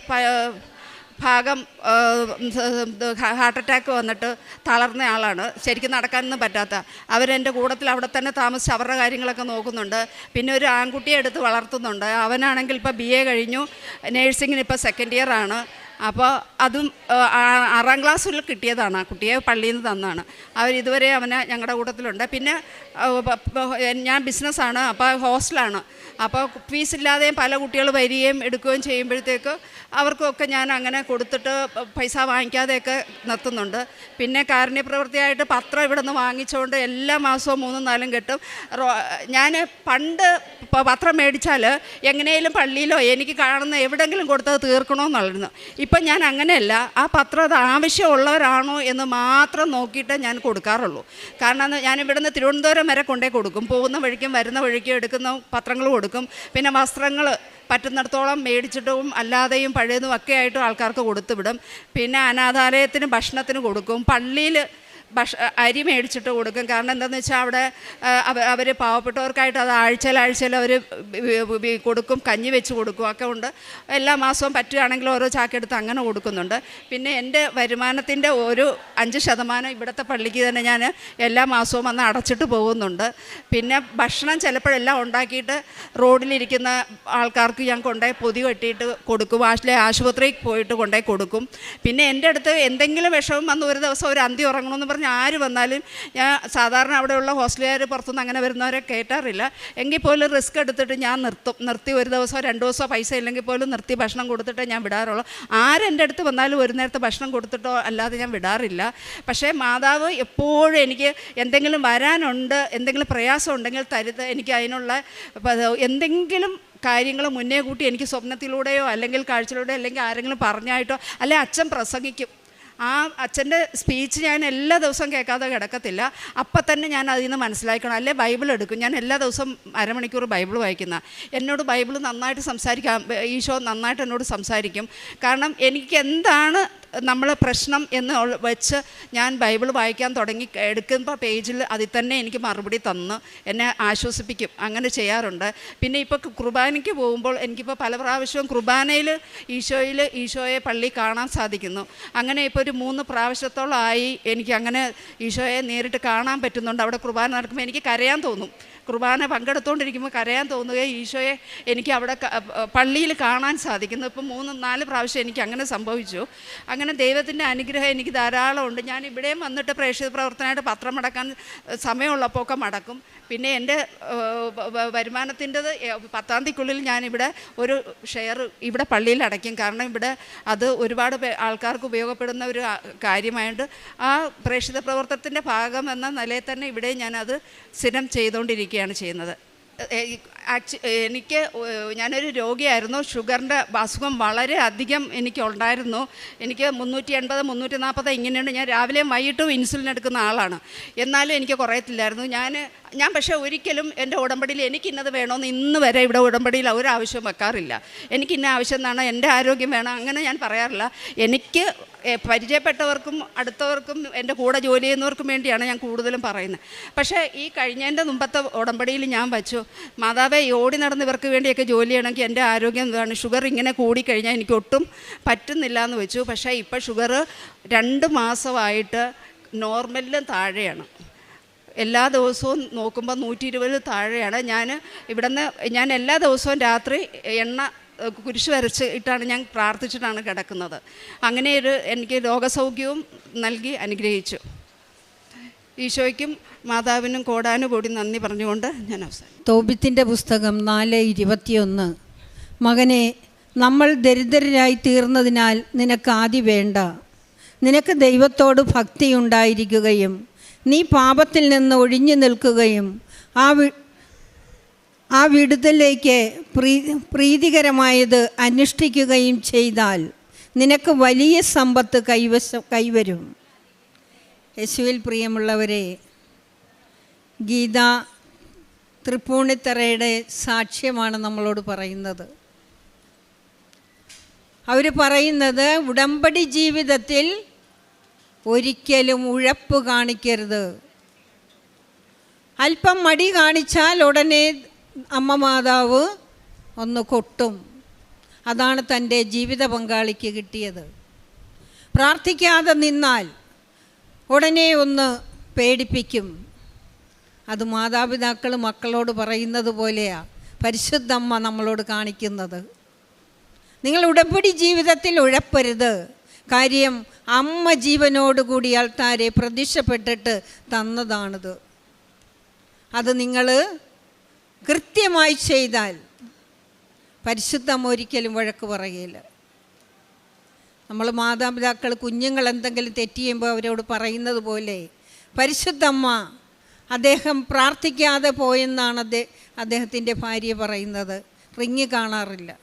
ഭാഗം ഹാർട്ട് അറ്റാക്ക് വന്നിട്ട് തളർന്ന ആളാണ്. ശരിക്കും നടക്കാനൊന്നും പറ്റാത്ത. അവരെന്റെ കൂട്ടത്തിൽ അവിടെ തന്നെ താമസിച്ച് അവരുടെ കാര്യങ്ങളൊക്കെ നോക്കുന്നുണ്ട്. പിന്നെ ഒരു ആൺകുട്ടിയെ എടുത്ത് വളർത്തുന്നുണ്ട്. അവനാണെങ്കിൽ ഇപ്പോൾ ബി എ കഴിഞ്ഞു. നേഴ്സിങ്ങിന് ഇപ്പോൾ സെക്കൻഡ് ഇയർ ആണ്. അപ്പോൾ അതും ആറാം ക്ലാസ്സിൽ കിട്ടിയതാണ്. ആ കുട്ടിയെ പള്ളിയിൽ നിന്ന് തന്നാണ്. അവർ ഇതുവരെ അവനെ ഞങ്ങളുടെ കൂട്ടത്തിലുണ്ട്. പിന്നെ ഞാൻ ബിസിനസ്സാണ് അപ്പോൾ ഹോസ്റ്റലാണ്. അപ്പോൾ ഫീസ് ഇല്ലാതെയും പല കുട്ടികൾ വരികയും എടുക്കുകയും ചെയ്യുമ്പോഴത്തേക്ക് അവർക്കൊക്കെ ഞാൻ അങ്ങനെ കൊടുത്തിട്ട് പൈസ വാങ്ങിക്കാതെയൊക്കെ നിർത്തുന്നുണ്ട്. പിന്നെ കാരുണ്യപ്രവൃത്തിയായിട്ട് പത്രം ഇവിടെ നിന്ന് വാങ്ങിച്ചുകൊണ്ട് എല്ലാ മാസവും മൂന്നും നാലും കിട്ടും. ഞാൻ പണ്ട് പത്രം മേടിച്ചാൽ എങ്ങനെയും പള്ളിയിലോ എനിക്ക് കാണുന്ന എവിടെങ്കിലും കൊടുത്തത് തീർക്കണമെന്നുള്ളായിരുന്നു. ഇപ്പം ഞാൻ അങ്ങനെയല്ല. ആ പത്രം അത് ആവശ്യമുള്ളവരാണോ എന്ന് മാത്രം നോക്കിയിട്ട് ഞാൻ കൊടുക്കാറുള്ളൂ. കാരണം ഞാൻ ഇവിടുന്ന് തിരുവനന്തപുരം വരെ കൊണ്ടേ കൊടുക്കും. പോകുന്ന വഴിക്കും വരുന്ന വഴിക്കും എടുക്കുന്ന പത്രങ്ങൾ കൊടുക്കും. പിന്നെ വസ്ത്രങ്ങൾ പറ്റുന്നിടത്തോളം മേടിച്ചിട്ടും അല്ലാതെയും പഴയതും ഒക്കെ ആയിട്ടും ആൾക്കാർക്ക് കൊടുത്തു വിടും പിന്നെ അനാഥാലയത്തിന് ഭക്ഷണത്തിന് കൊടുക്കും. പള്ളിയിൽ ഭക്ഷ അരി മേടിച്ചിട്ട് കൊടുക്കും. കാരണം എന്താണെന്ന് വെച്ചാൽ അവിടെ അവർ പാവപ്പെട്ടവർക്കായിട്ട് അത് ആഴ്ചയിൽ ആഴ്ചയിൽ അവർ കൊടുക്കും. കഞ്ഞി വെച്ച് കൊടുക്കും. ഒക്കെ ഉണ്ട്. എല്ലാ മാസവും പറ്റുകയാണെങ്കിൽ ഓരോ ചാക്കെടുത്ത് അങ്ങനെ കൊടുക്കുന്നുണ്ട്. പിന്നെ എന്റെ വരുമാനത്തിന്റെ ഒരു അഞ്ച് ശതമാനം ഇവിടുത്തെ പള്ളിക്ക് തന്നെ ഞാൻ എല്ലാ മാസവും വന്ന് അടച്ചിട്ട് പോകുന്നുണ്ട്. പിന്നെ ഭക്ഷണം ചിലപ്പോഴെല്ലാം ഉണ്ടാക്കിയിട്ട് റോഡിലിരിക്കുന്ന ആൾക്കാർക്ക് ഞാൻ കൊണ്ടുപോയി പൊതി കെട്ടിയിട്ട് കൊടുക്കും. ആശുപത്രി ആശുപത്രിയിൽ പോയിട്ട് കൊണ്ടുപോയി കൊടുക്കും. പിന്നെ എന്റെ അടുത്ത് എന്തെങ്കിലും വിഷമം വന്ന് ഒരു ദിവസം ഒരു അന്തി ഉറങ്ങണമെന്ന് പറഞ്ഞ് ആര് വന്നാലും ഞാൻ സാധാരണ അവിടെയുള്ള ഹോസ്റ്റലുകാർ പുറത്തുനിന്ന് അങ്ങനെ വരുന്നവരെ കയറ്റാറില്ല എങ്കിൽ പോലും റിസ്ക് എടുത്തിട്ട് ഞാൻ നിർത്തും. നിർത്തി ഒരു ദിവസമോ രണ്ട് ദിവസമോ പൈസ ഇല്ലെങ്കിൽ പോലും നിർത്തി ഭക്ഷണം കൊടുത്തിട്ടേ ഞാൻ വിടാറുള്ളൂ. ആരെന്റെ അടുത്ത് വന്നാലും ഒരു നേരത്തെ ഭക്ഷണം കൊടുത്തിട്ടോ അല്ലാതെ ഞാൻ വിടാറില്ല. പക്ഷേ മാതാവ് എപ്പോഴും എനിക്ക് എന്തെങ്കിലും വരാനുണ്ട് എന്തെങ്കിലും പ്രയാസം ഉണ്ടെങ്കിൽ തരുത്. എനിക്ക് അതിനുള്ള എന്തെങ്കിലും കാര്യങ്ങൾ മുന്നേ കൂട്ടി എനിക്ക് സ്വപ്നത്തിലൂടെയോ അല്ലെങ്കിൽ കാഴ്ചയിലൂടെയോ അല്ലെങ്കിൽ ആരെങ്കിലും പറഞ്ഞായിട്ടോ അല്ലെ അച്ഛൻ പ്രസംഗിക്കും. ആ അച്ഛന്റെ സ്പീച്ച് ഞാൻ എല്ലാ ദിവസവും കേൾക്കാതെ കിടക്കത്തില്ല. അപ്പം തന്നെ ഞാൻ അതിൽ നിന്ന് മനസ്സിലാക്കണം. അല്ലെ ബൈബിൾ എടുക്കും. ഞാൻ എല്ലാ ദിവസവും അരമണിക്കൂർ ബൈബിൾ വായിക്കുന്ന. എന്നോട് ബൈബിൾ നന്നായിട്ട് സംസാരിക്കാം. ഈശോ നന്നായിട്ട് എന്നോട് സംസാരിക്കും. കാരണം എനിക്ക് എന്താണ് നമ്മൾ പ്രശ്നം എന്ന് വെച്ച് ഞാൻ ബൈബിൾ വായിക്കാൻ തുടങ്ങി എടുക്കുമ്പോൾ പേജിൽ അതിൽ തന്നെ എനിക്ക് മറുപടി തന്ന് എന്നെ ആശ്വസിപ്പിക്കും. അങ്ങനെ ചെയ്യാറുണ്ട്. പിന്നെ ഇപ്പോൾ കുർബാനയ്ക്ക് പോകുമ്പോൾ എനിക്കിപ്പോൾ പല പ്രാവശ്യവും കുർബാനയിൽ ഈശോയിൽ ഈശോയെ പള്ളി കാണാൻ സാധിക്കുന്നു. അങ്ങനെ ഇപ്പോൾ ഒരു മൂന്ന് പ്രാവശ്യത്തോളമായി എനിക്ക് അങ്ങനെ ഈശോയെ നേരിട്ട് കാണാൻ പറ്റുന്നുണ്ട്. അവിടെ കുർബാന നടക്കുമ്പോൾ എനിക്ക് കരയാൻ തോന്നും. കുർബാന പങ്കെടുത്തുകൊണ്ടിരിക്കുമ്പോൾ കരയാൻ തോന്നുകയും ഈശോയെ എനിക്ക് അവിടെ പള്ളിയിൽ കാണാൻ സാധിക്കുന്നു. ഇപ്പം മൂന്ന് നാല് പ്രാവശ്യം എനിക്ക് അങ്ങനെ സംഭവിച്ചു. അങ്ങനെ ദൈവത്തിന്റെ അനുഗ്രഹം എനിക്ക് ധാരാളമുണ്ട്. ഞാൻ ഇവിടെയും വന്നിട്ട് പ്രേക്ഷിത പ്രവർത്തനമായിട്ട് പത്രം മടക്കാൻ സമയമുള്ളപ്പോൾ ഒക്കെ മടക്കും. പിന്നെ എന്റെ വരുമാനത്തിന്റെത് പത്താം തീയതിക്കുള്ളിൽ ഞാനിവിടെ ഒരു ഷെയർ ഇവിടെ പള്ളിയിൽ അടയ്ക്കും. കാരണം ഇവിടെ അത് ഒരുപാട് ആൾക്കാർക്ക് ഉപയോഗപ്പെടുന്ന ഒരു കാര്യമായിട്ട് ആ പ്രേക്ഷിത പ്രവർത്തനത്തിന്റെ ഭാഗം എന്ന നിലയിൽ തന്നെ ഇവിടെ ഞാനത് സ്ഥിരം ചെയ്തുകൊണ്ടിരിക്കുകയാണ് ചെയ്യുന്നത്. എനിക്ക് ഞാനൊരു രോഗിയായിരുന്നു. ഷുഗറിന്റെ അസുഖം വളരെ അധികം എനിക്ക് ഉണ്ടായിരുന്നു എനിക്ക് മുന്നൂറ്റി എൺപത് മുന്നൂറ്റി നാൽപ്പത് ഇങ്ങനെയുണ്ട്. ഞാൻ രാവിലെയും വൈകിട്ടും ഇൻസുലിൻ എടുക്കുന്ന ആളാണ്. എന്നാലും എനിക്ക് കുറയത്തില്ലായിരുന്നു. ഞാൻ ഞാൻ പക്ഷേ ഒരിക്കലും എന്റെ ഉടമ്പടിയിൽ എനിക്ക് ഇന്നത് വേണമെന്ന് ഇന്ന് വരെ ഇവിടെ ഉടമ്പടിയിൽ ഒരു വെക്കാറില്ല. എനിക്ക് ഇന്ന ആവശ്യം എന്നാണ് എന്റെ ആരോഗ്യം വേണം അങ്ങനെ ഞാൻ പറയാറില്ല. എനിക്ക് പരിചയപ്പെട്ടവർക്കും അടുത്തവർക്കും എന്റെ കൂടെ ജോലി ചെയ്യുന്നവർക്കും വേണ്ടിയാണ് ഞാൻ കൂടുതലും പറയുന്നത്. പക്ഷേ ഈ കഴിഞ്ഞതിന്റെ മുമ്പത്തെ ഉടമ്പടിയിൽ ഞാൻ വച്ചു. മാതാവേ ഈ ഓടി നടന്ന് ഇവർക്ക് വേണ്ടിയൊക്കെ ജോലി ചെയ്യണമെങ്കിൽ എന്റെ ആരോഗ്യം എന്താണ് ഷുഗർ ഇങ്ങനെ കൂടിക്കഴിഞ്ഞാൽ എനിക്ക് ഒട്ടും പറ്റുന്നില്ല എന്ന് വെച്ചു. പക്ഷേ ഇപ്പോൾ ഷുഗർ രണ്ട് മാസമായിട്ട് നോർമലിലും താഴെയാണ്. എല്ലാ ദിവസവും നോക്കുമ്പോൾ നൂറ്റി ഇരുപത് താഴെയാണ്. ഞാൻ ഇവിടുന്ന് ഞാൻ എല്ലാ ദിവസവും രാത്രി എണ്ണ കുരിശ് വരച്ച് ഇട്ടാണ് ഞാൻ പ്രാർത്ഥിച്ചിട്ടാണ് കിടക്കുന്നത്. അങ്ങനെ ഒരു എനിക്ക് രോഗസൗഖ്യവും നൽകി അനുഗ്രഹിച്ചു. ഈശോയ്ക്കും മാതാവിനും കോടാനും കൂടി നന്ദി പറഞ്ഞുകൊണ്ട് ഞാൻ അവസാനം തോബിത്തിന്റെ പുസ്തകം നാല് ഇരുപത്തിയൊന്ന്. മകനെ നമ്മൾ ദരിദ്രരായി തീർന്നതിനാൽ നിനക്ക് ആദ്യം വേണ്ട. നിനക്ക് ദൈവത്തോട് ഭക്തി ഉണ്ടായിരിക്കുകയും നീ പാപത്തിൽ നിന്ന് ഒഴിഞ്ഞു നിൽക്കുകയും ആ ആ വിടുതലേക്ക് പ്രീ പ്രീതികരമായത് അനുഷ്ഠിക്കുകയും ചെയ്താൽ നിനക്ക് വലിയ സമ്പത്ത് കൈവശം കൈവരും. യേശുവിൽ പ്രിയമുള്ളവരെ ഗീത തൃപ്പൂണിത്തറയുടെ സാക്ഷ്യമാണ് നമ്മളോട് പറയുന്നത്. അവർ പറയുന്നത് ഉടമ്പടി ജീവിതത്തിൽ ഒരിക്കലും ഉഴപ്പ് കാണിക്കരുത്. അല്പം മടി കാണിച്ചാൽ ഉടനെ അമ്മ മാതാവ് ഒന്ന് കൊട്ടും. അതാണ് തന്റെ ജീവിത പങ്കാളിക്ക് കിട്ടിയത്. പ്രാർത്ഥിക്കാതെ നിന്നാൽ ഉടനെ ഒന്ന് പേടിപ്പിക്കും. അത് മാതാപിതാക്കൾ മക്കളോട് പറയുന്നത് പോലെയാ. പരിശുദ്ധമ്മ നമ്മളോട് കാണിക്കുന്നത്. നിങ്ങൾ ഉടമ്പടി ജീവിതത്തിൽ ഉഴപ്പരുത്. കാര്യം അമ്മ ജീവനോടുകൂടി ആൾത്താരെ പ്രതീക്ഷപ്പെട്ടിട്ട് തന്നതാണിത്. അത് നിങ്ങൾ കൃത്യമായി ചെയ്താൽ പരിശുദ്ധം ഒരിക്കലും വഴക്ക് പറയില്ല നമ്മൾ മാതാപിതാക്കൾ കുഞ്ഞുങ്ങൾ എന്തെങ്കിലും തെറ്റ് ചെയ്യുമ്പോൾ അവരോട് പറയുന്നത് പോലെ പരിശുദ്ധമ്മ അദ്ദേഹം പ്രാർത്ഥിക്കാതെ പോയെന്നാണ് അദ്ദേഹം അദ്ദേഹത്തിന്റെ ഭാര്യ പറയുന്നത്. റിങ്ങി കാണാറില്ല.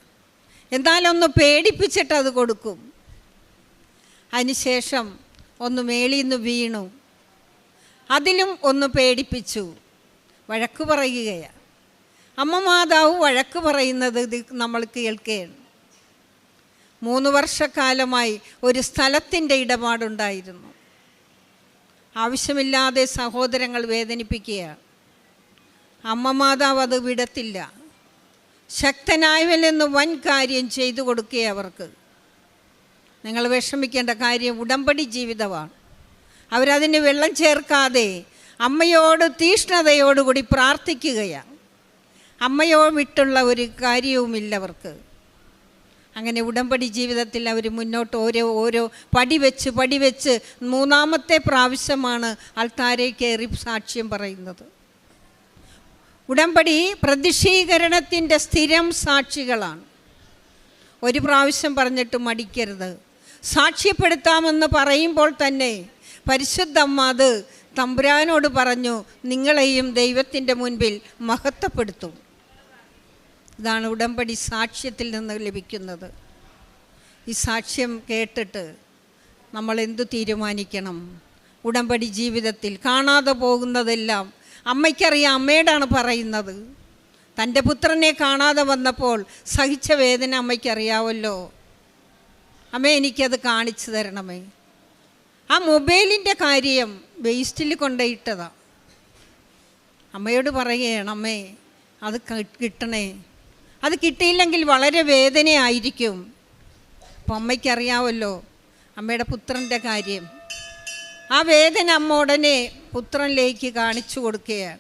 എന്നാലൊന്ന് പേടിപ്പിച്ചിട്ട് അത് കൊടുക്കും. അതിനുശേഷം ഒന്ന് മേളിൽ നിന്ന് വീണു. അതിലും ഒന്ന് പേടിപ്പിച്ചു. വഴക്ക് പറയുകയാണ് അമ്മ മാതാവ് വഴക്ക് പറയുന്നത് നമ്മൾ കേൾക്കുകയാണ് മൂന്ന് വർഷക്കാലമായി ഒരു സ്ഥലത്തിന്റെ ഇടപാടുണ്ടായിരുന്നു. ആവശ്യമില്ലാതെ സഹോദരങ്ങൾ വേദനിപ്പിക്കുക അമ്മ മാതാവ് അത് വിടത്തില്ല. ശക്തനായവനെന്ന് വൻ കാര്യം ചെയ്തു കൊടുക്കുക അവർക്ക്. നിങ്ങൾ വിഷമിക്കേണ്ട കാര്യം ഉടമ്പടി ജീവിതമാണ്. അവരതിന് വെള്ളം ചേർക്കാതെ അമ്മയോട് തീഷ്ണതയോടുകൂടി പ്രാർത്ഥിക്കുകയാണ്. അമ്മയോ വിട്ടുള്ള ഒരു കാര്യവുമില്ല അവർക്ക്. അങ്ങനെ ഉടമ്പടി ജീവിതത്തിൽ അവർ മുന്നോട്ട് ഓരോ ഓരോ പടി വെച്ച് പടി വെച്ച് മൂന്നാമത്തെ പ്രാവശ്യമാണ് ആൾക്കാരെ കയറി സാക്ഷ്യം പറയുന്നത്. ഉടമ്പടി പ്രതിഷീകരണത്തിന്റെ സ്ഥിരം സാക്ഷികളാണ്. ഒരു പ്രാവശ്യം പറഞ്ഞിട്ട് മടിക്കരുത്. സാക്ഷ്യപ്പെടുത്താമെന്ന് പറയുമ്പോൾ തന്നെ പരിശുദ്ധമ്മ അത് തമ്പുരാനോട് പറഞ്ഞു നിങ്ങളെയും ദൈവത്തിന്റെ മുൻപിൽ മഹത്വപ്പെടുത്തും. ഇതാണ് ഉടമ്പടി സാക്ഷ്യത്തിൽ നിന്ന് ലഭിക്കുന്നത്. ഈ സാക്ഷ്യം കേട്ടിട്ട് നമ്മൾ എന്തു തീരുമാനിക്കണം? ഉടമ്പടി ജീവിതത്തിൽ കാണാതെ പോകുന്നതെല്ലാം അമ്മയ്ക്കറിയാം അമ്മയോടാണ് പറയുന്നത്. തന്റെ പുത്രനെ കാണാതെ വന്നപ്പോൾ സഹിച്ച വേദന അമ്മയ്ക്കറിയാവല്ലോ. അമ്മ എനിക്കത് കാണിച്ചു തരണമേ. ആ മൊബൈലിന്റെ കാര്യം വേസ്റ്റിൽ കൊണ്ടുപോയിട്ടതാ അമ്മയോട് പറയുകയാണ് അമ്മേ അത് കിട്ടണേ. അത് കിട്ടിയില്ലെങ്കിൽ വളരെ വേദനയായിരിക്കും. അപ്പം അമ്മയ്ക്കറിയാമല്ലോ അമ്മയുടെ പുത്രന്റെ കാര്യം. ആ വേദന അമ്മ ഉടനെ പുത്രനിലേക്ക് കാണിച്ചു കൊടുക്കുകയാണ്.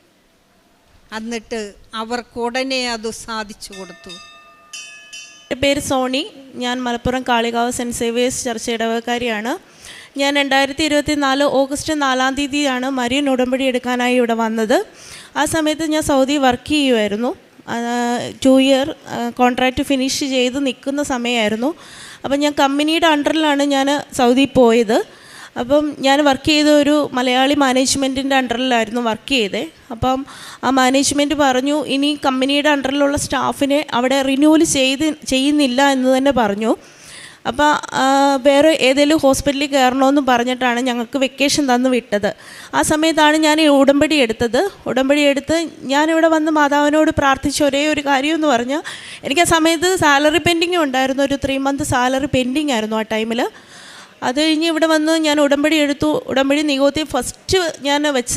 എന്നിട്ട് അവർക്ക് ഉടനെ അത് സാധിച്ചു കൊടുത്തു. എന്റെ പേര് സോണി. ഞാൻ മലപ്പുറം കാളികാവ് സെന്റ് സേവിയേഴ്സ് ചർച്ച ഇടവക്കാരിയാണ് ഞാൻ രണ്ടായിരത്തി ഇരുപത്തി നാല് ഓഗസ്റ്റ് നാലാം തീയതിയാണ് മരിയൻ ഉടമ്പടി എടുക്കാനായി ഇവിടെ വന്നത്. ആ സമയത്ത് ഞാൻ സൗദി വർക്ക് ചെയ്യുമായിരുന്നു. ടു ഇയർ കോൺട്രാക്റ്റ് ഫിനിഷ് ചെയ്ത് നിൽക്കുന്ന സമയമായിരുന്നു. അപ്പം ഞാൻ കമ്പനിയുടെ അണ്ടറിലാണ് ഞാൻ സൗദി പോയത്. അപ്പം ഞാൻ വർക്ക് ചെയ്ത ഒരു മലയാളി മാനേജ്മെന്റിന്റെ അണ്ടറിലായിരുന്നു വർക്ക് ചെയ്തത് അപ്പം ആ മാനേജ്മെന്റ് പറഞ്ഞു ഇനി കമ്പനിയുടെ അണ്ടറിലുള്ള സ്റ്റാഫിനെ അവിടെ റിന്യൂവൽ ചെയ്ത് ചെയ്യുന്നില്ല എന്ന് തന്നെ പറഞ്ഞു. അപ്പോൾ വേറെ ഏതെങ്കിലും ഹോസ്പിറ്റലിൽ കയറണമെന്ന് പറഞ്ഞിട്ടാണ് ഞങ്ങൾക്ക് വെക്കേഷൻ തന്നു വിട്ടത്. ആ സമയത്താണ് ഞാൻ ഈ ഉടമ്പടി എടുത്തത്. ഉടമ്പടി എടുത്ത് ഞാനിവിടെ വന്ന് മാതാവിനോട് പ്രാർത്ഥിച്ച ഒരേ ഒരു കാര്യം എന്ന് പറഞ്ഞാൽ എനിക്ക് ആ സമയത്ത് സാലറി പെൻഡിങ് ഉണ്ടായിരുന്നു. ഒരു ത്രീ മന്ത് സാലറി പെൻഡിങ് ആയിരുന്നു ആ ടൈമിൽ. അത് കഴിഞ്ഞ് ഇവിടെ വന്ന് ഞാൻ ഉടമ്പടി എടുത്തു. ഉടമ്പടി നിയോഗത്തിൽ ഫസ്റ്റ് ഞാൻ വെച്ച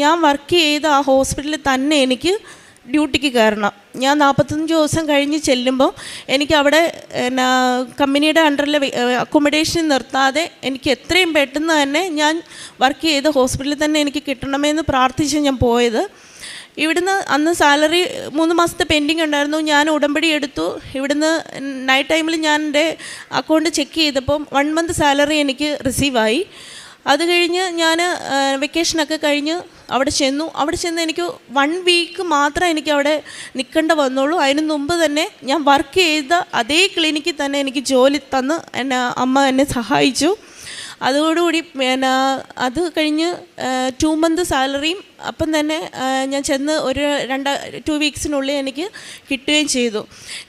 ഞാൻ വർക്ക് ചെയ്ത ആ ഹോസ്പിറ്റലിൽ തന്നെ എനിക്ക് ഡ്യൂട്ടിക്ക് കയറണം. ഞാൻ നാൽപ്പത്തഞ്ച് ദിവസം കഴിഞ്ഞ് ചെല്ലുമ്പോൾ എനിക്ക് അവിടെ എന്നാ കമ്പനിയുടെ അണ്ടറിൽ അക്കോമഡേഷൻ നിർത്താതെ എനിക്ക് എത്രയും പെട്ടെന്ന് തന്നെ ഞാൻ വർക്ക് ചെയ്ത് ഹോസ്പിറ്റലിൽ തന്നെ എനിക്ക് കിട്ടണമെന്ന് പ്രാർത്ഥിച്ച് ഞാൻ പോയത്. ഇവിടുന്ന് അന്ന് സാലറി മൂന്ന് മാസത്തെ പെൻഡിങ് ഉണ്ടായിരുന്നു. ഞാൻ ഉടമ്പടി എടുത്തു. ഇവിടുന്ന് നൈറ്റ് ടൈമിൽ ഞാൻ എന്റെ അക്കൗണ്ട് ചെക്ക് ചെയ്തപ്പം വൺ മന്ത് സാലറി എനിക്ക് റിസീവായി അത് കഴിഞ്ഞ് ഞാൻ വെക്കേഷനൊക്കെ കഴിഞ്ഞ് അവിടെ ചെന്നു. അവിടെ ചെന്ന് എനിക്ക് വൺ വീക്ക് മാത്രം എനിക്ക് അവിടെ നിൽക്കേണ്ട വന്നുള്ളൂ അതിന് മുമ്പ് തന്നെ ഞാൻ വർക്ക് ചെയ്ത അതേ ക്ലിനിക്കിൽ തന്നെ എനിക്ക് ജോലി തന്ന് എന്നെ അമ്മ എന്നെ സഹായിച്ചു. അതോടുകൂടി പിന്നെ അത് കഴിഞ്ഞ് ടു മന്ത് സാലറിയും അപ്പം തന്നെ ഞാൻ ചെന്ന് ഒരു രണ്ട് ടു വീക്സിനുള്ളിൽ എനിക്ക് കിട്ടുകയും ചെയ്തു.